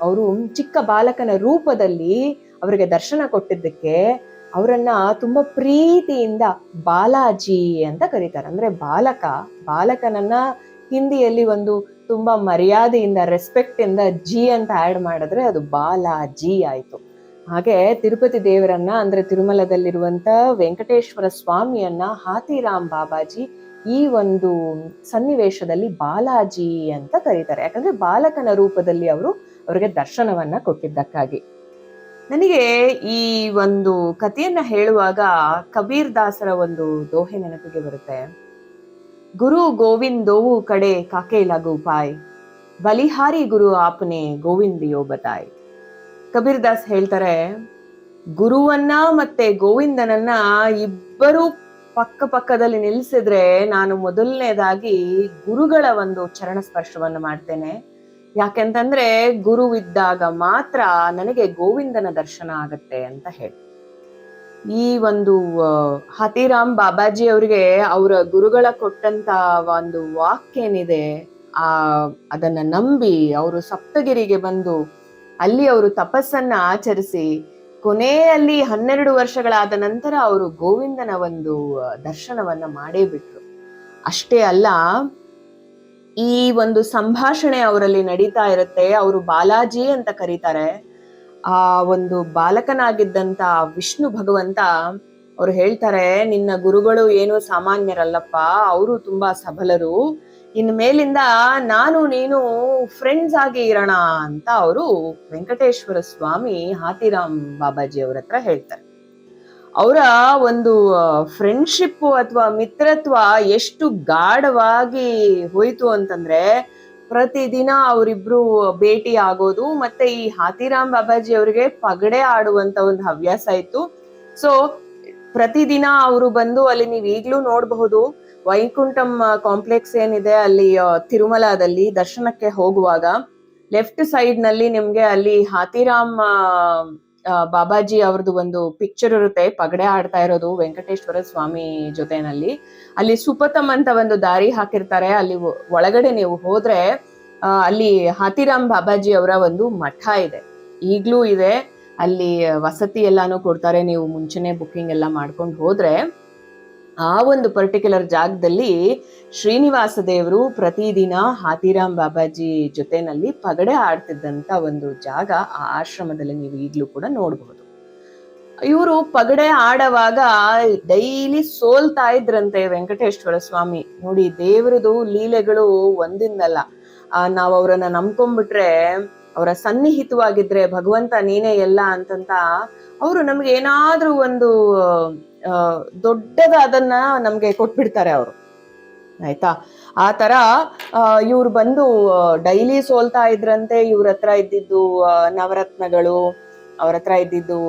ಅವರು ಚಿಕ್ಕ ಬಾಲಕನ ರೂಪದಲ್ಲಿ ಅವರಿಗೆ ದರ್ಶನ ಕೊಟ್ಟಿದ್ದಕ್ಕೆ ಅವರನ್ನ ತುಂಬ ಪ್ರೀತಿಯಿಂದ ಬಾಲಾಜಿ ಅಂತ ಕರೀತಾರೆ. ಅಂದ್ರೆ ಬಾಲಕ, ಬಾಲಕನನ್ನ ಹಿಂದಿಯಲ್ಲಿ ಒಂದು ತುಂಬಾ ಮರ್ಯಾದೆಯಿಂದ ರೆಸ್ಪೆಕ್ಟಿಂದ ಜಿ ಅಂತ ಆಡ್ ಮಾಡಿದ್ರೆ ಅದು ಬಾಲಾಜಿ ಆಯ್ತು. ಹಾಗೆ ತಿರುಪತಿ ದೇವರನ್ನ, ಅಂದ್ರೆ ತಿರುಮಲದಲ್ಲಿರುವಂತ ವೆಂಕಟೇಶ್ವರ ಸ್ವಾಮಿಯನ್ನ ಹಾತಿರಾಮ್ ಬಾಬಾಜಿ ಈ ಒಂದು ಸನ್ನಿವೇಶದಲ್ಲಿ ಬಾಲಾಜಿ ಅಂತ ಕರೀತಾರೆ. ಯಾಕಂದ್ರೆ ಬಾಲಕನ ರೂಪದಲ್ಲಿ ಅವರು ಅವರಿಗೆ ದರ್ಶನವನ್ನ ಕೊಟ್ಟಿದ್ದಕ್ಕಾಗಿ. ನನಗೆ ಈ ಒಂದು ಕಥೆಯನ್ನ ಹೇಳುವಾಗ ಕಬೀರ್ ದಾಸರ ಒಂದು ದೋಹೆ ನೆನಪಿಗೆ ಬರುತ್ತೆ. ಗುರು ಗೋವಿಂದೋವು ಕಡೆ ಕಾಕೆ ಲಗು ಪಾಯ್, ಬಲಿಹಾರಿ ಗುರು ಆಪನೆ ಗೋವಿಂದಿಯೋ ಬತಾಯ್. ಕಬೀರ್ ದಾಸ್ ಹೇಳ್ತಾರೆ, ಗುರುವನ್ನ ಮತ್ತೆ ಗೋವಿಂದನನ್ನ ಇಬ್ಬರು ಪಕ್ಕ ಪಕ್ಕದಲ್ಲಿ ನಿಲ್ಲಿಸಿದ್ರೆ ನಾನು ಮೊದಲನೇದಾಗಿ ಗುರುಗಳ ಒಂದು ಚರಣ ಸ್ಪರ್ಶವನ್ನು ಮಾಡ್ತೇನೆ. ಯಾಕೆಂತಂದ್ರೆ ಗುರುವಿದ್ದಾಗ ಮಾತ್ರ ನನಗೆ ಗೋವಿಂದನ ದರ್ಶನ ಆಗತ್ತೆ ಅಂತ ಹೇಳಿ. ಈ ಒಂದು ಹತಿರಾಮ್ ಬಾಬಾಜಿ ಅವರಿಗೆ ಅವರ ಗುರುಗಳ ಕೊಟ್ಟಂತ ಒಂದು ವಾಕ್ಯೇನಿದೆ, ಆ, ಅದನ್ನ ನಂಬಿ ಅವರು ಸಪ್ತಗಿರಿಗೆ ಬಂದು ಅಲ್ಲಿ ಅವರು ತಪಸ್ಸನ್ನ ಆಚರಿಸಿ ಕೊನೆಯಲ್ಲಿ ಹನ್ನೆರಡು ವರ್ಷಗಳಾದ ನಂತರ ಅವರು ಗೋವಿಂದನ ಒಂದು ದರ್ಶನವನ್ನ ಮಾಡೇ ಬಿಟ್ರು. ಅಷ್ಟೇ ಅಲ್ಲ, ಈ ಒಂದು ಸಂಭಾಷಣೆ ಅವರಲ್ಲಿ ನಡೀತಾ ಇರುತ್ತೆ. ಅವರು ಬಾಲಾಜಿ ಅಂತ ಕರೀತಾರೆ. ಆ ಒಂದು ಬಾಲಕನಾಗಿದ್ದಂತ ವಿಷ್ಣು ಭಗವಂತ ಅವ್ರು ಹೇಳ್ತಾರೆ, ನಿನ್ನ ಗುರುಗಳು ಏನು ಸಾಮಾನ್ಯರಲ್ಲಪ್ಪ, ಅವರು ತುಂಬಾ ಸಬಲರು. ಇನ್ ಮೇಲಿಂದ ನಾನು ನೀನು ಫ್ರೆಂಡ್ಸ್ ಆಗಿ ಇರೋಣ ಅಂತ ಅವರು ವೆಂಕಟೇಶ್ವರ ಸ್ವಾಮಿ ಹಾತಿರಾಮ್ ಬಾಬಾಜಿ ಅವ್ರ ಹತ್ರ ಹೇಳ್ತಾರೆ. ಅವರ ಒಂದು ಫ್ರೆಂಡ್ಶಿಪ್ ಅಥವಾ ಮಿತ್ರತ್ವ ಎಷ್ಟು ಗಾಢವಾಗಿ ಹೋಯಿತು ಅಂತಂದ್ರೆ ಪ್ರತಿದಿನ ಅವರಿಬ್ರು ಭೇಟಿ ಆಗೋದು ಮತ್ತೆ ಈ ಹಾತಿರಾಮ್ ಬಾಬಾಜಿ ಅವರಿಗೆ ಪಗಡೆ ಆಡುವಂತ ಒಂದು ಹವ್ಯಾಸ ಇತ್ತು. ಸೊ ಪ್ರತಿದಿನ ಅವರು ಬಂದು ಅಲ್ಲಿ ನೀವು ಈಗ್ಲೂ ನೋಡಬಹುದು. ವೈಕುಂಠಂ ಕಾಂಪ್ಲೆಕ್ಸ್ ಏನಿದೆ ಅಲ್ಲಿ ತಿರುಮಲದಲ್ಲಿ ದರ್ಶನಕ್ಕೆ ಹೋಗುವಾಗ ಲೆಫ್ಟ್ ಸೈಡ್ನಲ್ಲಿ ನಿಮ್ಗೆ ಅಲ್ಲಿ ಹಾತಿರಾಮ್ ಬಾಬಾಜಿ ಅವ್ರದ್ದು ಒಂದು ಪಿಕ್ಚರ್ ಇರುತ್ತೆ, ಪಗಡೆ ಆಡ್ತಾ ಇರೋದು ವೆಂಕಟೇಶ್ವರ ಸ್ವಾಮಿ ಜೊತೆನಲ್ಲಿ. ಅಲ್ಲಿ ಸುಪತಮ್ ಅಂತ ಒಂದು ದಾರಿ ಹಾಕಿರ್ತಾರೆ, ಅಲ್ಲಿ ಒಳಗಡೆ ನೀವು ಹೋದ್ರೆ ಅಲ್ಲಿ ಹಾತಿರಾಮ್ ಬಾಬಾಜಿ ಅವರ ಒಂದು ಮಠ ಇದೆ. ಈಗ್ಲೂ ಇದೆ, ಅಲ್ಲಿ ವಸತಿ ಎಲ್ಲಾನು ಕೊಡ್ತಾರೆ, ನೀವು ಮುಂಚೆನೆ ಬುಕ್ಕಿಂಗ್ ಎಲ್ಲ ಮಾಡ್ಕೊಂಡು ಹೋದ್ರೆ. ಆ ಒಂದು ಪರ್ಟಿಕ್ಯುಲರ್ ಜಾಗದಲ್ಲಿ ಶ್ರೀನಿವಾಸ ದೇವರು ಪ್ರತಿದಿನ ಹಾತಿರಾಮ್ ಬಾಬಾಜಿ ಜೊತೆನಲ್ಲಿ ಪಗಡೆ ಆಡ್ತಿದ್ದಂಥ ಒಂದು ಜಾಗ ಆ ಆಶ್ರಮದಲ್ಲಿ ನೀವು ಈಗ್ಲೂ ಕೂಡ ನೋಡಬಹುದು. ಇವರು ಪಗಡೆ ಆಡವಾಗ ಡೈಲಿ ಸೋಲ್ತಾ ಇದ್ರಂತೆ ವೆಂಕಟೇಶ್ವರ ಸ್ವಾಮಿ. ನೋಡಿ, ದೇವರದು ಲೀಲೆಗಳು ಒಂದಿಂದಲ್ಲ ನಾವ್ ಅವರನ್ನ ನಂಬ್ಕೊಂಡ್ಬಿಟ್ರೆ ಅವರ ಸನ್ನಿಹಿತವಾಗಿದ್ರೆ ಭಗವಂತ ನೀನೇ ಎಲ್ಲ ಅಂತಂತ, ಅವರು ನಮ್ಗೆ ಏನಾದ್ರೂ ಒಂದು ದೊಡ್ಡದಾದನ್ನ ನಮ್ಗೆ ಕೊಟ್ಬಿಡ್ತಾರೆ ಅವರು. ಆಯ್ತಾ? ಆ ತರ ಇವ್ರು ಬಂದು ಡೈಲಿ ಸೋಲ್ತಾ ಇದ್ರಂತೆ, ಇವ್ರ ಹತ್ರ ಇದ್ದಿದ್ದು ನವರತ್ನಗಳು, ಅವ್ರ ಹತ್ರ ಇದ್ದಿದ್ದು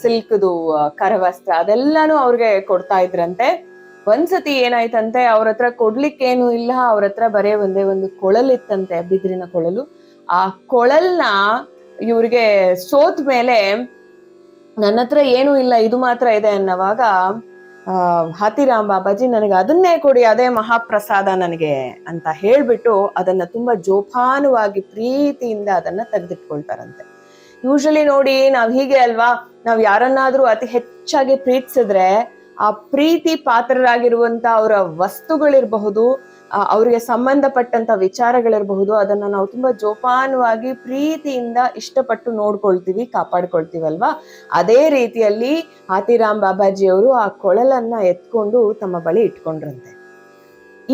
ಸಿಲ್ಕ್ದು ಕರವಸ್ತ್ರ ಅದೆಲ್ಲಾನು ಅವ್ರಿಗೆ ಕೊಡ್ತಾ ಇದ್ರಂತೆ. ಒಂದ್ಸತಿ ಏನಾಯ್ತಂತೆ, ಅವ್ರ ಹತ್ರ ಕೊಡ್ಲಿಕ್ಕೇನು ಇಲ್ಲ, ಅವ್ರ ಹತ್ರ ಬರೇ ಒಂದೇ ಒಂದು ಕೊಳಲಿತ್ತಂತೆ, ಬಿದಿರಿನ ಕೊಳಲು. ಆ ಕೊಳಲ್ನ ಇವ್ರಿಗೆ ಸೋತ್ ಮೇಲೆ ನನ್ನ ಹತ್ರ ಏನೂ ಇಲ್ಲ, ಇದು ಮಾತ್ರ ಇದೆ ಅನ್ನೋವಾಗ ಹಾತಿರಾಮ್ ಬಾಬಾಜಿ ನನಗೆ ಅದನ್ನೇ ಕೊಡಿ, ಅದೇ ಮಹಾಪ್ರಸಾದ ನನಗೆ ಅಂತ ಹೇಳ್ಬಿಟ್ಟು ಅದನ್ನ ತುಂಬಾ ಜೋಪಾನವಾಗಿ ಪ್ರೀತಿಯಿಂದ ಅದನ್ನ ತೆಗೆದಿಟ್ಕೊಳ್ತಾರಂತೆ. ಯೂಶಲಿ ನೋಡಿ, ನಾವ್ ಹೀಗೆ ಅಲ್ವಾ, ನಾವ್ ಯಾರನ್ನಾದ್ರೂ ಅತಿ ಹೆಚ್ಚಾಗಿ ಪ್ರೀತಿಸಿದ್ರೆ, ಆ ಪ್ರೀತಿ ಪಾತ್ರರಾಗಿರುವಂತ ಅವರ ವಸ್ತುಗಳಿರಬಹುದು ಅವ್ರಿಗೆ ಸಂಬಂಧಪಟ್ಟಂತ ವಿಚಾರಗಳಿರಬಹುದು, ಅದನ್ನ ನಾವು ತುಂಬಾ ಜೋಪಾನವಾಗಿ ಪ್ರೀತಿಯಿಂದ ಇಷ್ಟಪಟ್ಟು ನೋಡ್ಕೊಳ್ತೀವಿ, ಕಾಪಾಡ್ಕೊಳ್ತೀವಲ್ವಾ? ಅದೇ ರೀತಿಯಲ್ಲಿ ಹಾತಿರಾಮ್ ಬಾಬಾಜಿ ಅವರು ಆ ಕೊಳಲನ್ನ ಎತ್ಕೊಂಡು ತಮ್ಮ ಬಳಿ ಇಟ್ಕೊಂಡ್ರಂತೆ.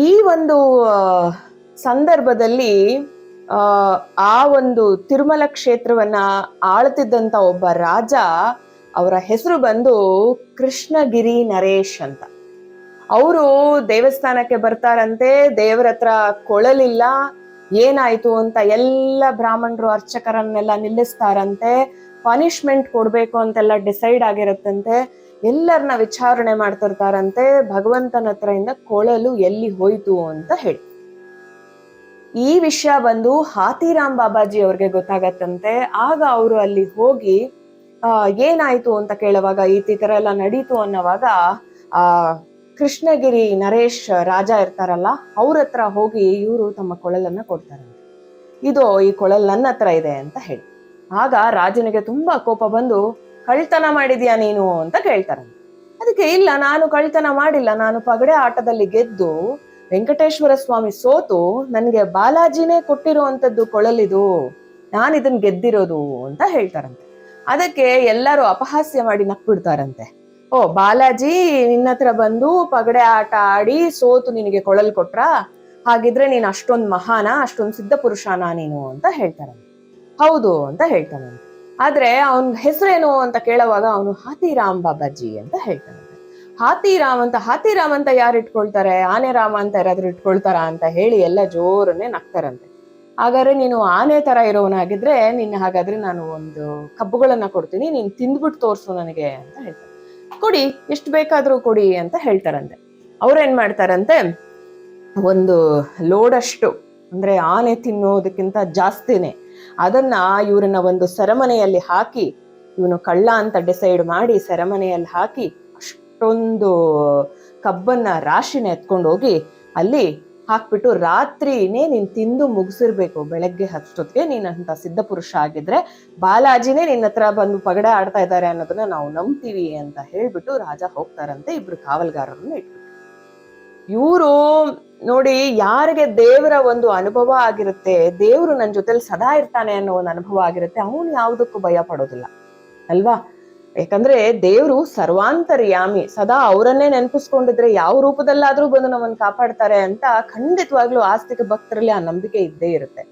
ಈ ಒಂದು ಸಂದರ್ಭದಲ್ಲಿ ಆ ಒಂದು ತಿರುಮಲ ಕ್ಷೇತ್ರವನ್ನ ಆಳ್ತಿದ್ದಂತ ಒಬ್ಬ ರಾಜ, ಅವರ ಹೆಸರು ಬಂದು ಕೃಷ್ಣಗಿರಿ ನರೇಶ್ ಅಂತ. ಅವರು ದೇವಸ್ಥಾನಕ್ಕೆ ಬರ್ತಾರಂತೆ ದೇವರ ಹತ್ರ ಕೊಳಲಿಲ್ಲ ಏನಾಯ್ತು ಅಂತ ಎಲ್ಲ ಬ್ರಾಹ್ಮಣರು ಅರ್ಚಕರನ್ನೆಲ್ಲ ನಿಲ್ಲಿಸ್ತಾರಂತೆ ಪನಿಷ್ಮೆಂಟ್ ಕೊಡ್ಬೇಕು ಅಂತೆಲ್ಲ ಡಿಸೈಡ್ ಆಗಿರತ್ತಂತೆ ಎಲ್ಲರನ್ನ ವಿಚಾರಣೆ ಮಾಡ್ತಿರ್ತಾರಂತೆ, ಭಗವಂತನ ಹತ್ರದಿಂದ ಕೊಳಲು ಎಲ್ಲಿ ಹೋಯ್ತು ಅಂತ ಹೇಳಿ. ಈ ವಿಷಯ ಬಂದು ಹಾತಿರಾಮ್ ಬಾಬಾಜಿ ಅವ್ರಿಗೆ ಗೊತ್ತಾಗತ್ತಂತೆ, ಆಗ ಅವರು ಅಲ್ಲಿ ಹೋಗಿ ಏನಾಯ್ತು ಅಂತ ಕೇಳುವಾಗ ಈ ತರ ಎಲ್ಲ ನಡೀತು ಅನ್ನೋವಾಗ, ಆ ಕೃಷ್ಣಗಿರಿ ನರೇಶ್ ರಾಜ ಇರ್ತಾರಲ್ಲ ಅವ್ರ ಹತ್ರ ಹೋಗಿ ಇವರು ತಮ್ಮ ಕೊಳಲನ್ನ ಕೊಡ್ತಾರೆ ಇದು ಈ ಕೊಳಲ್ ನನ್ನ ಹತ್ರ ಇದೆ ಅಂತ ಹೇಳಿ. ಆಗ ರಾಜನಿಗೆ ತುಂಬಾ ಕೋಪ ಬಂದು, ಕಳ್ತನ ಮಾಡಿದ್ಯಾ ನೀನು ಅಂತ ಕೇಳ್ತಾರಂತೆ. ಅದಕ್ಕೆ ಇಲ್ಲ, ನಾನು ಕಳ್ತನ ಮಾಡಿಲ್ಲ, ನಾನು ಪಗಡೆ ಆಟದಲ್ಲಿ ಗೆದ್ದು, ವೆಂಕಟೇಶ್ವರ ಸ್ವಾಮಿ ಸೋತು, ನನಗೆ ಬಾಲಾಜಿನೇ ಕೊಟ್ಟಿರುವಂಥದ್ದು ಕೊಳಲಿದು ನಾನು ಇದನ್ನ ಗೆದ್ದಿರೋದು ಅಂತ ಹೇಳ್ತಾರಂತೆ. ಅದಕ್ಕೆ ಎಲ್ಲರೂ ಅಪಹಾಸ್ಯ ಮಾಡಿ ನಕ್ಬಿಡ್ತಾರಂತೆ. ಓ, ಬಾಲಾಜಿ, ನಿನ್ನ ಹತ್ರ ಬಂದು ಪಗಡೆ ಆಟ ಆಡಿ ಸೋತು ನಿನಗೆ ಕೊಳಲ್ ಕೊಟ್ರ? ಹಾಗಿದ್ರೆ ನೀನ್ ಅಷ್ಟೊಂದ್ ಮಹಾನ, ಅಷ್ಟೊಂದು ಸಿದ್ಧ ಪುರುಷನ ನೀನು ಅಂತ ಹೇಳ್ತಾರೆ. ಹೌದು ಅಂತ ಹೇಳ್ತಾನೆ ಆದ್ರೆ ಅವನ್ ಹೆಸರೇನು ಅಂತ ಕೇಳುವಾಗ ಅವನು ಹಾತಿರಾಮ್ ಬಾಬಾಜಿ ಅಂತ ಹೇಳ್ತಾನೆ ಹಾತಿರಾಮ್ ಅಂತ ಹಾತಿರಾಮ್ ಅಂತ ಯಾರು ಇಟ್ಕೊಳ್ತಾರೆ? ಆನೆ ರಾಮ ಅಂತ ಯಾರಾದ್ರೂ ಇಟ್ಕೊಳ್ತಾರ ಅಂತ ಹೇಳಿ ಎಲ್ಲ ಜೋರನ್ನೇ ನಗ್ತಾರಂತೆ. ಹಾಗಾದ್ರೆ ನೀನು ಆನೆ ತರ ಇರೋವನಾಗಿದ್ರೆ ನಿನ್ನ ಹಾಗಾದ್ರೆ ನಾನು ಒಂದು ಕಬ್ಬುಗಳನ್ನ ಕೊಡ್ತೀನಿ, ನೀನ್ ತಿಂದ್ಬಿಟ್ಟು ತೋರ್ಸು ನನಗೆ ಅಂತ ಹೇಳ್ತಾರೆ. ಕೊಡಿ, ಎಷ್ಟು ಬೇಕಾದರೂ ಕೊಡಿ ಅಂತ ಹೇಳ್ತಾರಂತೆ. ಅವ್ರೇನ್ ಮಾಡ್ತಾರಂತೆ, ಒಂದು ಲೋಡಷ್ಟು ಅಂದ್ರೆ ಆನೆ ತಿನ್ನೋದಕ್ಕಿಂತ ಜಾಸ್ತಿನೇ, ಅದನ್ನ ಇವ್ರನ್ನ ಒಂದು ಸೆರೆಮನೆಯಲ್ಲಿ ಹಾಕಿ, ಇವನು ಕಳ್ಳ ಅಂತ ಡಿಸೈಡ್ ಮಾಡಿ ಸೆರೆಮನೆಯಲ್ಲಿ ಹಾಕಿ, ಅಷ್ಟೊಂದು ಕಬ್ಬನ್ನ ರಾಶಿನ ಎತ್ಕೊಂಡು ಹೋಗಿ ಅಲ್ಲಿ ಹಾಕ್ಬಿಟ್ಟು ರಾತ್ರಿನೇ ನೀನ್ ತಿಂದು ಮುಗಿಸಿರ್ಬೇಕು, ಬೆಳಗ್ಗೆ ಹತ್ತೊತ್ತಿಗೆ. ನೀನ್ ಅಂತ ಸಿದ್ಧ ಪುರುಷ ಆಗಿದ್ರೆ ಬಾಲಾಜಿನೇ ನಿನ್ನ ಹತ್ರ ಬಂದು ಪಗಡೆ ಆಡ್ತಾ ಇದ್ದಾರೆ ಅನ್ನೋದನ್ನ ನಾವು ನಂಬ್ತೀವಿ ಅಂತ ಹೇಳ್ಬಿಟ್ಟು ರಾಜ ಹೋಗ್ತಾರಂತೆ ಇಬ್ರು ಕಾವಲ್ಗಾರರನ್ನು ಇಟ್ಬಿಟ್ಟು. ಇವರು ನೋಡಿ ಯಾರಿಗೆ ದೇವರ ಒಂದು ಅನುಭವ ಆಗಿರುತ್ತೆ, ದೇವರು ನನ್ನ ಜೊತೆಲಿ ಸದಾ ಇರ್ತಾನೆ ಅನ್ನೋ ಒಂದು ಅನುಭವ ಆಗಿರುತ್ತೆ, ಅವನು ಯಾವುದಕ್ಕೂ ಭಯ ಪಡೋದಿಲ್ಲ. ಅಲ್ವಾ? ಯಾಕಂದ್ರೆ ದೇವರು ಸರ್ವಾಂತರ್ಯಾಮಿ, ಸದಾ ಅವರನ್ನೇ ನೆನಪಿಸ್ಕೊಂಡಿದ್ರೆ ಯಾವ ರೂಪದಲ್ಲಾದ್ರೂ ಬಂದು ನಮ್ಮನ್ನ ಕಾಪಾಡ್ತಾರೆ ಅಂತ ಖಂಡಿತವಾಗ್ಲೂ ಆಸ್ತಿಕ ಭಕ್ತರಲ್ಲಿ ಆ ನಂಬಿಕೆ ಇದ್ದೇ ಇರುತ್ತೆ.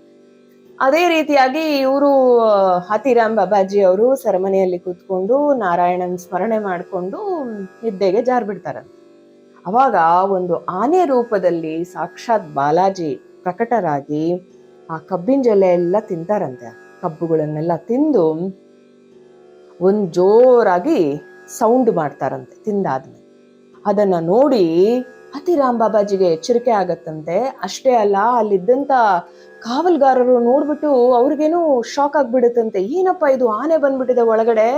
ಅದೇ ರೀತಿಯಾಗಿ ಇವರು ಹತಿರಾಮ್ ಬಾಬಾಜಿ ಅವರು ಸೆರೆಮನೆಯಲ್ಲಿ ಕೂತ್ಕೊಂಡು ನಾರಾಯಣನ್ ಸ್ಮರಣೆ ಮಾಡ್ಕೊಂಡು ನಿದ್ದೆಗೆ ಜಾರ್ ಬಿಡ್ತಾರಂತೆ ಅವಾಗ ಒಂದು ಆನೆ ರೂಪದಲ್ಲಿ ಸಾಕ್ಷಾತ್ ಬಾಲಾಜಿ ಪ್ರಕಟರಾಗಿ ಆ ಕಬ್ಬಿನ ಜೊಲೆ ಎಲ್ಲ ತಿಂತಾರಂತೆ ಕಬ್ಬುಗಳನ್ನೆಲ್ಲ ತಿಂದು ಒಂದ್ ಜೋರಾಗಿ ಸೌಂಡ್ ಮಾಡ್ತಾರಂತೆ, ತಿಂದಾದ್ಮೇಲೆ. ಅದನ್ನು ನೋಡಿ ಹತಿರಾಮ್ ಬಾಬಾಜಿಗೆ ಎಚ್ಚರಿಕೆ ಆಗತ್ತಂತೆ. ಅಷ್ಟೇ ಅಲ್ಲ ಅಲ್ಲಿದ್ದಂಥ ಕಾವಲ್ಗಾರರು ನೋಡ್ಬಿಟ್ಟು ಅವ್ರಿಗೇನು ಶಾಕ್ ಆಗ್ಬಿಡುತ್ತಂತೆ. ಏನಪ್ಪ ಇದು, ಆನೆ ಬಂದ್ಬಿಟ್ಟಿದೆ ಒಳಗಡೆ.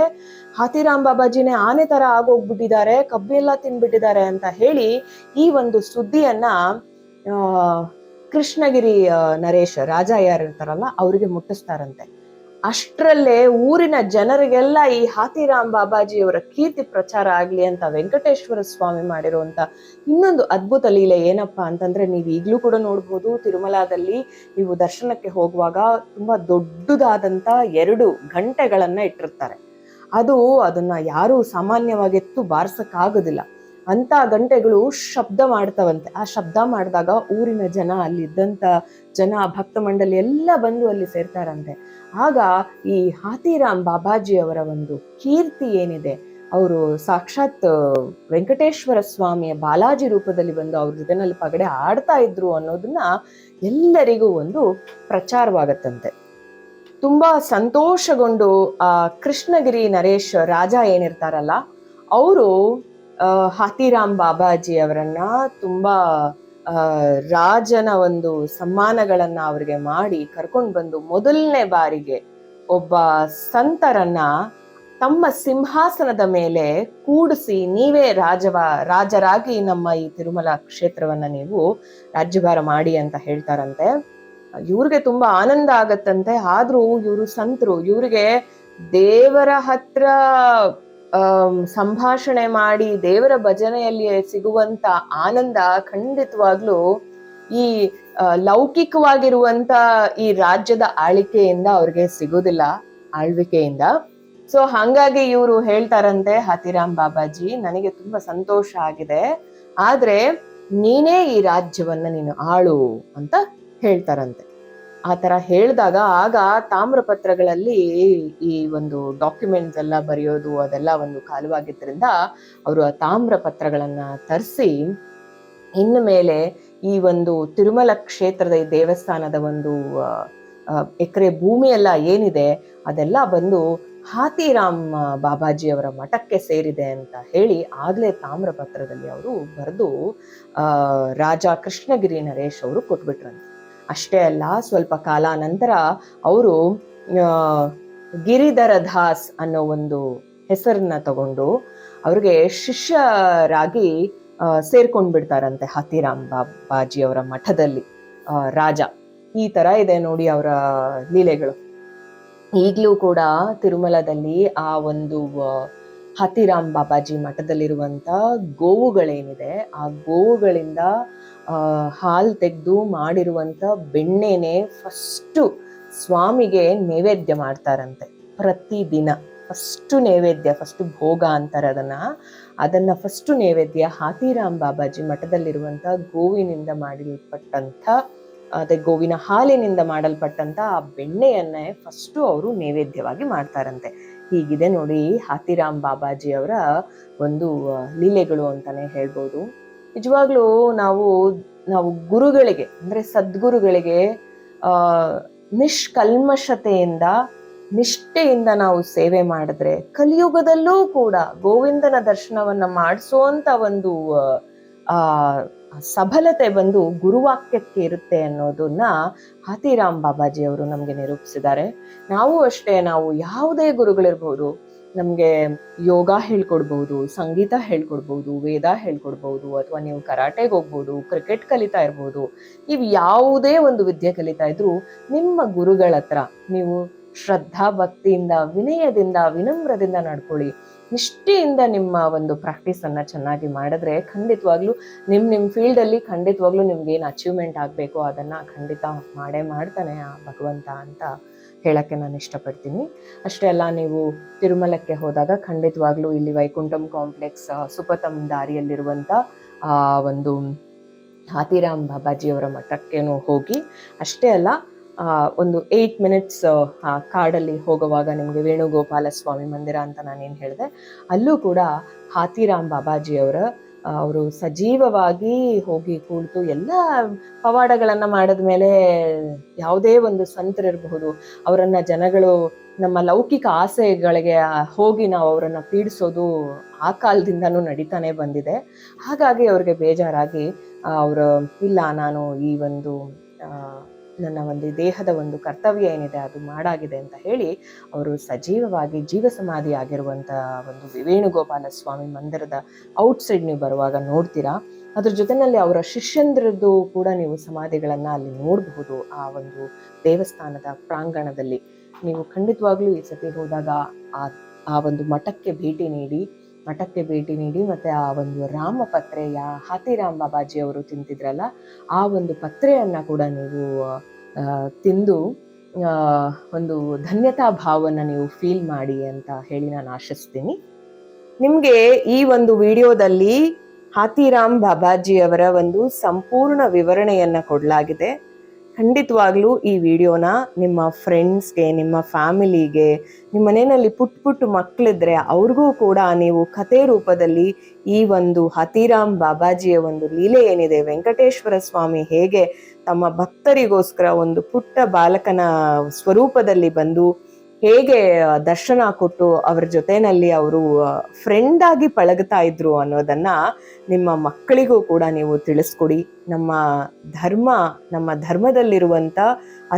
ಹತಿರಾಮ್ ಬಾಬಾಜಿನೇ ಆನೆ ತರ ಆಗೋಗ್ಬಿಟ್ಟಿದ್ದಾರೆ ಕಬ್ಬೆಲ್ಲ ತಿನ್ಬಿಟ್ಟಿದ್ದಾರೆ ಅಂತ ಹೇಳಿ ಈ ಒಂದು ಸುದ್ದಿಯನ್ನ ಕೃಷ್ಣಗಿರಿ ನರೇಶ್, ರಾಜ ಯಾರು ಇರ್ತಾರಲ್ಲ ಅವರಿಗೆ ಮುಟ್ಟಿಸ್ತಾರಂತೆ. ಅಷ್ಟ್ರಲ್ಲೇ ಊರಿನ ಜನರಿಗೆಲ್ಲ ಈ ಹಾತಿರಾಮ್ ಬಾಬಾಜಿಯವರ ಕೀರ್ತಿ ಪ್ರಚಾರ ಆಗಲಿ ಅಂತ ವೆಂಕಟೇಶ್ವರ ಸ್ವಾಮಿ ಮಾಡಿರುವಂತ ಇನ್ನೊಂದು ಅದ್ಭುತ ಲೀಲೆ ಏನಪ್ಪಾ ಅಂತಂದ್ರೆ ನೀವು ಈಗಲೂ ಕೂಡ ನೋಡ್ಬೋದು, ತಿರುಮಲಾದಲ್ಲಿ ನೀವು ದರ್ಶನಕ್ಕೆ ಹೋಗುವಾಗ ತುಂಬಾ ದೊಡ್ಡದಾದಂತ ಎರಡು ಗಂಟೆಗಳನ್ನ ಇಟ್ಟಿರ್ತಾರೆ. ಅದು ಅದನ್ನ ಯಾರು ಸಾಮಾನ್ಯವಾಗಿ ಎತ್ತು ಬಾರ್ಸಕ್ಕಾಗೋದಿಲ್ಲ. ಅಂತ ಗಂಟೆಗಳು ಶಬ್ದ ಮಾಡ್ತವಂತೆ. ಆ ಶಬ್ದ ಮಾಡಿದಾಗ ಊರಿನ ಜನ ಅಲ್ಲಿ ಇದ್ದಂತ ಜನ, ಭಕ್ತ ಮಂಡಳಿ ಎಲ್ಲ ಬಂದು ಅಲ್ಲಿ ಸೇರ್ತಾರಂತೆ. ಆಗ ಈ ಹಾತಿರಾಮ್ ಬಾಬಾಜಿ ಅವರ ಒಂದು ಕೀರ್ತಿ ಏನಿದೆ, ಅವರು ಸಾಕ್ಷಾತ್ ವೆಂಕಟೇಶ್ವರ ಸ್ವಾಮಿಯ ಬಾಲಾಜಿ ರೂಪದಲ್ಲಿ ಬಂದು ಅವ್ರ ಜೊತೆನಲ್ಲಿ ಪಗಡೆ ಆಡ್ತಾ ಇದ್ರು ಅನ್ನೋದನ್ನ ಎಲ್ಲರಿಗೂ ಒಂದು ಪ್ರಚಾರವಾಗತ್ತಂತೆ. ತುಂಬಾ ಸಂತೋಷಗೊಂಡು ಆ ಕೃಷ್ಣಗಿರಿ ನರೇಶ್ ರಾಜ ಏನಿರ್ತಾರಲ್ಲ, ಅವರು ಹಾತಿರಾಮ್ ಬಾಬಾಜಿ ಅವರನ್ನ ತುಂಬಾ ರಾಜನ ಒಂದು ಸಮ್ಮಾನಗಳನ್ನ ಅವ್ರಿಗೆ ಮಾಡಿ ಕರ್ಕೊಂಡು ಬಂದು ಮೊದಲನೇ ಬಾರಿಗೆ ಒಬ್ಬ ಸಂತರನ್ನ ತಮ್ಮ ಸಿಂಹಾಸನದ ಮೇಲೆ ಕೂಡಿಸಿ ನೀವೇ ರಾಜವ, ರಾಜರಾಗಿ ನಮ್ಮ ಈ ತಿರುಮಲ ಕ್ಷೇತ್ರವನ್ನ ನೀವು ರಾಜ್ಯಭಾರ ಮಾಡಿ ಅಂತ ಹೇಳ್ತಾರಂತೆ. ಇವ್ರಿಗೆ ತುಂಬಾ ಆನಂದ ಆಗತ್ತಂತೆ. ಆದ್ರೂ ಇವರು ಸಂತರು, ಇವ್ರಿಗೆ ದೇವರ ಹತ್ರ ಸಂಭಾಷಣೆ ಮಾಡಿ ದೇವರ ಭಜನೆಯಲ್ಲಿ ಸಿಗುವಂತ ಆನಂದ ಖಂಡಿತವಾಗ್ಲೂ ಈ ಲೌಕಿಕವಾಗಿರುವಂತ ಈ ರಾಜ್ಯದ ಆಳಿಕೆಯಿಂದ ಅವ್ರಿಗೆ ಸಿಗೋದಿಲ್ಲ ಆಳ್ವಿಕೆಯಿಂದ. ಸೊ ಹಂಗಾಗಿ ಇವರು ಹೇಳ್ತಾರಂತೆ, ಹತಿರಾಮ್ ಬಾಬಾಜಿ, ನನಗೆ ತುಂಬಾ ಸಂತೋಷ ಆಗಿದೆ. ಆದ್ರೆ ನೀನೇ ಈ ರಾಜ್ಯವನ್ನ ನೀನು ಆಳು ಅಂತ ಹೇಳ್ತಾರಂತೆ. ಆ ತರ ಹೇಳಿದಾಗ ಆಗ ತಾಮ್ರಪತ್ರಗಳಲ್ಲಿ ಈ ಒಂದು ಡಾಕ್ಯುಮೆಂಟ್ಸ್ ಎಲ್ಲ ಬರೆಯೋದು ಅದೆಲ್ಲ ಒಂದು ಕಾಲವಾಗಿದ್ದರಿಂದ ಅವರು ಆ ತಾಮ್ರ ಪತ್ರಗಳನ್ನ ತರಿಸಿ ಇನ್ನು ಮೇಲೆ ಈ ಒಂದು ತಿರುಮಲ ಕ್ಷೇತ್ರದ ದೇವಸ್ಥಾನದ ಒಂದು ಎಕರೆ ಭೂಮಿ ಎಲ್ಲ ಏನಿದೆ ಅದೆಲ್ಲ ಬಂದು ಹಾತಿರಾಮ್ ಬಾಬಾಜಿ ಅವರ ಮಠಕ್ಕೆ ಸೇರಿದೆ ಅಂತ ಹೇಳಿ ಆಗ್ಲೇ ತಾಮ್ರ ಪತ್ರದಲ್ಲಿ ಅವರು ಬರೆದು ರಾಜ ಕೃಷ್ಣಗಿರಿ ನರೇಶ್ ಅವರು ಕೊಟ್ಬಿಟ್ರಂತೆ. ಅಷ್ಟೇ ಅಲ್ಲ, ಸ್ವಲ್ಪ ಕಾಲ ನಂತರ ಅವರು ಗಿರಿಧರ ದಾಸ್ ಅನ್ನೋ ಒಂದು ಹೆಸರನ್ನ ತಗೊಂಡು ಅವ್ರಿಗೆ ಶಿಷ್ಯರಾಗಿ ಸೇರ್ಕೊಂಡ್ ಬಿಡ್ತಾರಂತೆ ಹತಿರಾಮ್ ಬಾಬಾಜಿ ಅವರ ಮಠದಲ್ಲಿ. ರಾಜ. ಈ ತರ ಇದೆ ನೋಡಿ ಅವರ ಲೀಲೆಗಳು. ಈಗಲೂ ಕೂಡ ತಿರುಮಲದಲ್ಲಿ ಆ ಒಂದು ಹಾತಿರಾಮ್ ಬಾಬಾಜಿ ಮಠದಲ್ಲಿರುವಂತ ಗೋವುಗಳೇನಿದೆ, ಆ ಗೋವುಗಳಿಂದ ಹಾಲು ತೆಗೆದು ಮಾಡಿರುವಂತ ಬೆಣ್ಣೆನೆ ಫಸ್ಟು ಸ್ವಾಮಿಗೆ ನೈವೇದ್ಯ ಮಾಡ್ತಾರಂತೆ. ಪ್ರತಿದಿನ ಫಸ್ಟ್ ನೈವೇದ್ಯ, ಫಸ್ಟ್ ಭೋಗ ಅಂತಾರೆ ಅದನ್ನ. ಅದನ್ನ ಫಸ್ಟ್ ನೈವೇದ್ಯ ಹಾತಿರಾಮ್ ಬಾಬಾಜಿ ಮಠದಲ್ಲಿರುವಂತ ಗೋವಿನಿಂದ ಮಾಡಲ್ಪಟ್ಟಂಥ, ಅದೇ ಗೋವಿನ ಹಾಲಿನಿಂದ ಮಾಡಲ್ಪಟ್ಟಂತ ಆ ಬೆಣ್ಣೆಯನ್ನೇ ಫಸ್ಟು ಅವರು ನೈವೇದ್ಯವಾಗಿ ಮಾಡ್ತಾರಂತೆ. ಹೀಗಿದೆ ನೋಡಿ ಹಾತಿರಾಮ್ ಬಾಬಾಜಿ ಅವರ ಒಂದು ಲೀಲೆಗಳು ಅಂತಾನೆ ಹೇಳ್ಬೋದು. ನಿಜವಾಗ್ಲೂ ನಾವು ನಾವು ಗುರುಗಳಿಗೆ, ಅಂದ್ರೆ ಸದ್ಗುರುಗಳಿಗೆ ನಿಷ್ಕಲ್ಮಶತೆಯಿಂದ, ನಿಷ್ಠೆಯಿಂದ ನಾವು ಸೇವೆ ಮಾಡಿದ್ರೆ, ಕಲಿಯುಗದಲ್ಲೂ ಕೂಡ ಗೋವಿಂದನ ದರ್ಶನವನ್ನ ಮಾಡಿಸುವಂತ ಒಂದು ಆ, ಸಬಲತೆ ಬಂದು ಗುರುವಾಕ್ಯಕ್ಕೆ ಇರುತ್ತೆ ಅನ್ನೋದನ್ನ ಹಾತಿರಾಮ್ ಬಾಬಾಜಿ ಅವರು ನಮ್ಗೆ ನಿರೂಪಿಸಿದ್ದಾರೆ. ನಾವು ಅಷ್ಟೇ, ನಾವು ಯಾವುದೇ ಗುರುಗಳಿರ್ಬೋದು, ನಮ್ಗೆ ಯೋಗ ಹೇಳ್ಕೊಡ್ಬೋದು, ಸಂಗೀತ ಹೇಳ್ಕೊಡ್ಬೋದು, ವೇದ ಹೇಳ್ಕೊಡ್ಬೋದು, ಅಥವಾ ನೀವು ಕರಾಟೆಗೆ ಹೋಗ್ಬೋದು, ಕ್ರಿಕೆಟ್ ಕಲಿತಾ ಇರ್ಬೋದು, ನೀವು ಯಾವುದೇ ಒಂದು ವಿದ್ಯೆ ಕಲಿತಾ ಇದ್ರು ನಿಮ್ಮ ಗುರುಗಳ ಹತ್ರ ನೀವು ಶ್ರದ್ಧಾ ಭಕ್ತಿಯಿಂದ, ವಿನಯದಿಂದ, ವಿನಮ್ರದಿಂದ ನಡ್ಕೊಳ್ಳಿ. ನಿಷ್ಠೆಯಿಂದ ನಿಮ್ಮ ಒಂದು ಪ್ರಾಕ್ಟೀಸ್ ಅನ್ನ ಚೆನ್ನಾಗಿ ಮಾಡಿದ್ರೆ ಖಂಡಿತವಾಗ್ಲೂ ನಿಮ್ ನಿಮ್ ಫೀಲ್ಡ್ ಅಲ್ಲಿ ಖಂಡಿತವಾಗ್ಲೂ ನಿಮ್ಗೆ ಏನು ಅಚೀವ್ಮೆಂಟ್ ಆಗ್ಬೇಕು ಅದನ್ನ ಖಂಡಿತ ಮಾಡೇ ಮಾಡ್ತಾನೆ ಆ ಭಗವಂತ ಅಂತ ಹೇಳಕ್ಕೆ ನಾನು ಇಷ್ಟಪಡ್ತೀನಿ. ಅಷ್ಟೇ ಅಲ್ಲ, ನೀವು ತಿರುಮಲಕ್ಕೆ ಹೋದಾಗ ಖಂಡಿತವಾಗ್ಲೂ ಇಲ್ಲಿ ವೈಕುಂಠಂ ಕಾಂಪ್ಲೆಕ್ಸ್ ಸುಪತಮ್ ದಾರಿಯಲ್ಲಿರುವಂಥ ಒಂದು, ಹಾತಿರಾಮ್ ಬಾಬಾಜಿಯವರ ಮಠಕ್ಕೇನು ಹೋಗಿ, ಅಷ್ಟೇ ಅಲ್ಲ ಒಂದು ಏಯ್ಟ್ ಮಿನಿಟ್ಸ್ ಕಾಡಲ್ಲಿ ಹೋಗುವಾಗ ನಿಮಗೆ ವೇಣುಗೋಪಾಲ ಸ್ವಾಮಿ ಮಂದಿರ ಅಂತ ನಾನೇನು ಹೇಳಿದೆ, ಅಲ್ಲೂ ಕೂಡ ಹಾತಿರಾಮ್ ಬಾಬಾಜಿಯವರ ಅವರು ಸಜೀವವಾಗಿ ಹೋಗಿ ಕುಳಿತು ಎಲ್ಲ ಪವಾಡಗಳನ್ನ ಮಾಡಿದ್ಮೇಲೆ ಯಾವುದೇ ಒಂದು ಸಂತರಿರಬಹುದು ಅವರನ್ನ ಜನಗಳು ನಮ್ಮ ಲೌಕಿಕ ಆಸೆಗಳಿಗೆ ಹೋಗಿ ನಾವು ಅವರನ್ನ ಪೀಡಿಸೋದು ಆ ಕಾಲದಿಂದನೂ ನಡೀತಾನೆ ಬಂದಿದೆ. ಹಾಗಾಗಿ ಅವ್ರಿಗೆ ಬೇಜಾರಾಗಿ ಅವರು, ಇಲ್ಲ, ನಾನು ಈ ಒಂದು ನನ್ನ ಒಂದು ದೇಹದ ಒಂದು ಕರ್ತವ್ಯ ಏನಿದೆ ಅದು ಮಾಡಾಗಿದೆ ಅಂತ ಹೇಳಿ ಅವರು ಸಜೀವವಾಗಿ ಜೀವ ಸಮಾಧಿ ಆಗಿರುವಂತಹ ಒಂದು ವೇಣುಗೋಪಾಲ ಸ್ವಾಮಿ ಮಂದಿರದ ಔಟ್ಸೈಡ್ ನೀವು ಬರುವಾಗ ನೋಡ್ತೀರಾ? ಅದ್ರ ಜೊತೆನಲ್ಲಿ ಅವರ ಶಿಷ್ಯಂದ್ರದ್ದು ಕೂಡ ನೀವು ಸಮಾಧಿಗಳನ್ನ ಅಲ್ಲಿ ನೋಡಬಹುದು ಆ ಒಂದು ದೇವಸ್ಥಾನದ ಪ್ರಾಂಗಣದಲ್ಲಿ. ನೀವು ಖಂಡಿತವಾಗ್ಲೂ ಈ ಸತಿ ಹೋದಾಗ ಆ ಆ ಒಂದು ಮಠಕ್ಕೆ ಭೇಟಿ ನೀಡಿ ಮಠಕ್ಕೆ ಭೇಟಿ ನೀಡಿ ಮತ್ತೆ ಆ ಒಂದು ರಾಮ ಪತ್ರೆಯ ಹಾತಿರಾಮ್ ಬಾಬಾಜಿ ಅವರು ತಿಂತಿದ್ರಲ್ಲ, ಆ ಒಂದು ಪತ್ರೆಯನ್ನ ಕೂಡ ನೀವು ತಿಂದು ಒಂದು ಧನ್ಯತಾ ಭಾವನ ನೀವು ಫೀಲ್ ಮಾಡಿ ಅಂತ ಹೇಳಿ ನಾನು ಆಶಿಸ್ತೀನಿ. ನಿಮ್ಗೆ ಈ ಒಂದು ವಿಡಿಯೋದಲ್ಲಿ ಹಾತಿರಾಮ್ ಬಾಬಾಜಿ ಅವರ ಒಂದು ಸಂಪೂರ್ಣ ವಿವರಣೆಯನ್ನ ಕೊಡಲಾಗಿದೆ. ಖಂಡಿತವಾಗ್ಲೂ ಈ ವಿಡಿಯೋನ ನಿಮ್ಮ ಫ್ರೆಂಡ್ಸ್ಗೆ ನಿಮ್ಮ ಫ್ಯಾಮಿಲಿಗೆ ನಿಮ್ಮ ಮನೆಯಲ್ಲಿ ಪುಟ್ ಪುಟ್ಟ ಮಕ್ಕಳಿದ್ರೆ ಅವ್ರಿಗೂ ಕೂಡ ನೀವು ಕಥೆ ರೂಪದಲ್ಲಿ ಈ ಒಂದು ಹತಿರಾಮ್ ಬಾಬಾಜಿಯ ಒಂದು ಲೀಲೆ ಏನಿದೆ, ವೆಂಕಟೇಶ್ವರ ಸ್ವಾಮಿ ಹೇಗೆ ತಮ್ಮ ಭಕ್ತರಿಗೋಸ್ಕರ ಒಂದು ಪುಟ್ಟ ಬಾಲಕನ ಸ್ವರೂಪದಲ್ಲಿ ಬಂದು ಹೇಗೆ ದರ್ಶನ ಕೊಟ್ಟು ಅವರ ಜೊತೆಯಲ್ಲಿ ಅವರು ಫ್ರೆಂಡ್ ಆಗಿ ಪಳಗ್ತಾ ಇದ್ರು ಅನ್ನೋದನ್ನ ನಿಮ್ಮ ಮಕ್ಕಳಿಗೂ ಕೂಡ ನೀವು ತಿಳಿಸ್ಕೊಡಿ. ನಮ್ಮ ಧರ್ಮ, ನಮ್ಮ ಧರ್ಮದಲ್ಲಿರುವಂತ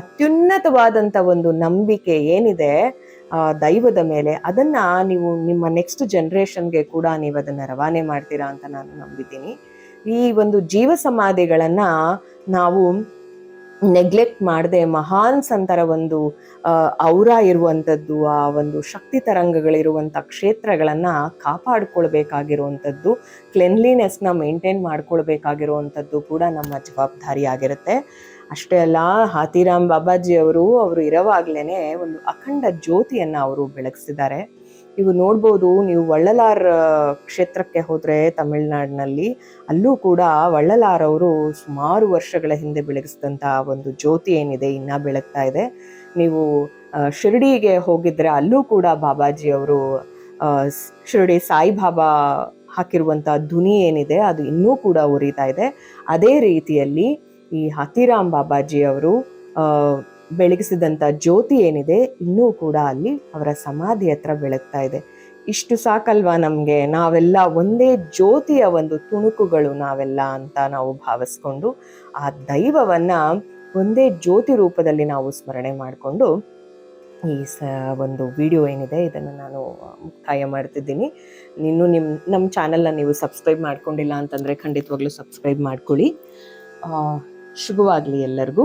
ಅತ್ಯುನ್ನತವಾದಂತ ಒಂದು ನಂಬಿಕೆ ಏನಿದೆ ದೈವದ ಮೇಲೆ, ಅದನ್ನ ನೀವು ನಿಮ್ಮ ನೆಕ್ಸ್ಟ್ ಜನ್ರೇಷನ್ಗೆ ಕೂಡ ನೀವು ಅದನ್ನ ರವಾನೆ ಮಾಡ್ತೀರಾ ಅಂತ ನಾನು ನಂಬಿದ್ದೀನಿ. ಈ ಒಂದು ಜೀವ ಸಮಾಧಿಗಳನ್ನ ನಾವು ನೆಗ್ಲೆಕ್ಟ್ ಮಾಡದೆ ಮಹಾನ್ ಸಂತರ ಒಂದು ಔರ ಇರುವಂಥದ್ದು, ಆ ಒಂದು ಶಕ್ತಿ ತರಂಗಗಳಿರುವಂಥ ಕ್ಷೇತ್ರಗಳನ್ನು ಕಾಪಾಡ್ಕೊಳ್ಬೇಕಾಗಿರುವಂಥದ್ದು ಕ್ಲೆನ್ಲಿನೆಸ್ನ ಮೇಂಟೈನ್ ಮಾಡ್ಕೊಳ್ಬೇಕಾಗಿರುವಂಥದ್ದು ಕೂಡ ನಮ್ಮ ಜವಾಬ್ದಾರಿ ಆಗಿರುತ್ತೆ. ಅಷ್ಟೇ ಅಲ್ಲ, ಹಾತಿರಾಮ್ ಬಾಬಾಜಿ ಅವರು ಅವರು ಇರೋವಾಗ್ಲೇನೆ ಒಂದು ಅಖಂಡ ಜ್ಯೋತಿಯನ್ನು ಅವರು ಬೆಳಗಿಸಿದ್ದಾರೆ. ನೀವು ನೋಡ್ಬೋದು, ನೀವು ವಳ್ಳಲಾರ್ ಕ್ಷೇತ್ರಕ್ಕೆ ಹೋದ್ರೆ ತಮಿಳ್ನಾಡಿನಲ್ಲಿ, ಅಲ್ಲೂ ಕೂಡ ವಳ್ಳಲಾರ್ ಅವರು ಸುಮಾರು ವರ್ಷಗಳ ಹಿಂದೆ ಬೆಳಗಿಸಿದಂತಹ ಒಂದು ಜ್ಯೋತಿ ಏನಿದೆ, ಇನ್ನ ಬೆಳಗ್ತಾ ಇದೆ. ನೀವು ಶಿರಡಿಗೆ ಹೋಗಿದ್ರೆ ಅಲ್ಲೂ ಕೂಡ ಬಾಬಾಜಿ ಅವರು ಶಿರಡಿ ಸಾಯಿಬಾಬಾ ಹಾಕಿರುವಂತ ಧ್ವನಿ ಏನಿದೆ, ಅದು ಇನ್ನೂ ಕೂಡ ಉರಿತಾ ಇದೆ. ಅದೇ ರೀತಿಯಲ್ಲಿ ಈ ಹತಿರಾಮ್ ಬಾಬಾಜಿ ಅವರು ಆ, ಬೆಳಗಿಸಿದಂತ ಜ್ಯೋತಿ ಏನಿದೆ ಇನ್ನೂ ಕೂಡ ಅಲ್ಲಿ ಅವರ ಸಮಾಧಿ ಹತ್ರ ಬೆಳಗ್ತಾ ಇದೆ. ಇಷ್ಟು ಸಾಕಲ್ವಾ ನಮಗೆ? ನಾವೆಲ್ಲ ಒಂದೇ ಜ್ಯೋತಿಯ ಒಂದು ತುಣುಕುಗಳು ನಾವೆಲ್ಲ ಅಂತ ನಾವು ಭಾವಿಸ್ಕೊಂಡು ಆ ದೈವವನ್ನು ಒಂದೇ ಜ್ಯೋತಿ ರೂಪದಲ್ಲಿ ನಾವು ಸ್ಮರಣೆ ಮಾಡಿಕೊಂಡು ಈ ಸ ಒಂದು ವಿಡಿಯೋ ಏನಿದೆ ಇದನ್ನು ನಾನು ಮುಕ್ತಾಯ ಮಾಡ್ತಿದ್ದೀನಿ. ಇನ್ನು ನಿಮ್ಮ ನಮ್ಮ ಚಾನಲ್ನ ನೀವು ಸಬ್ಸ್ಕ್ರೈಬ್ ಮಾಡ್ಕೊಂಡಿಲ್ಲ ಅಂತಂದರೆ ಖಂಡಿತವಾಗ್ಲೂ ಸಬ್ಸ್ಕ್ರೈಬ್ ಮಾಡ್ಕೊಳ್ಳಿ. ಶುಭವಾಗಲಿ ಎಲ್ಲರಿಗೂ.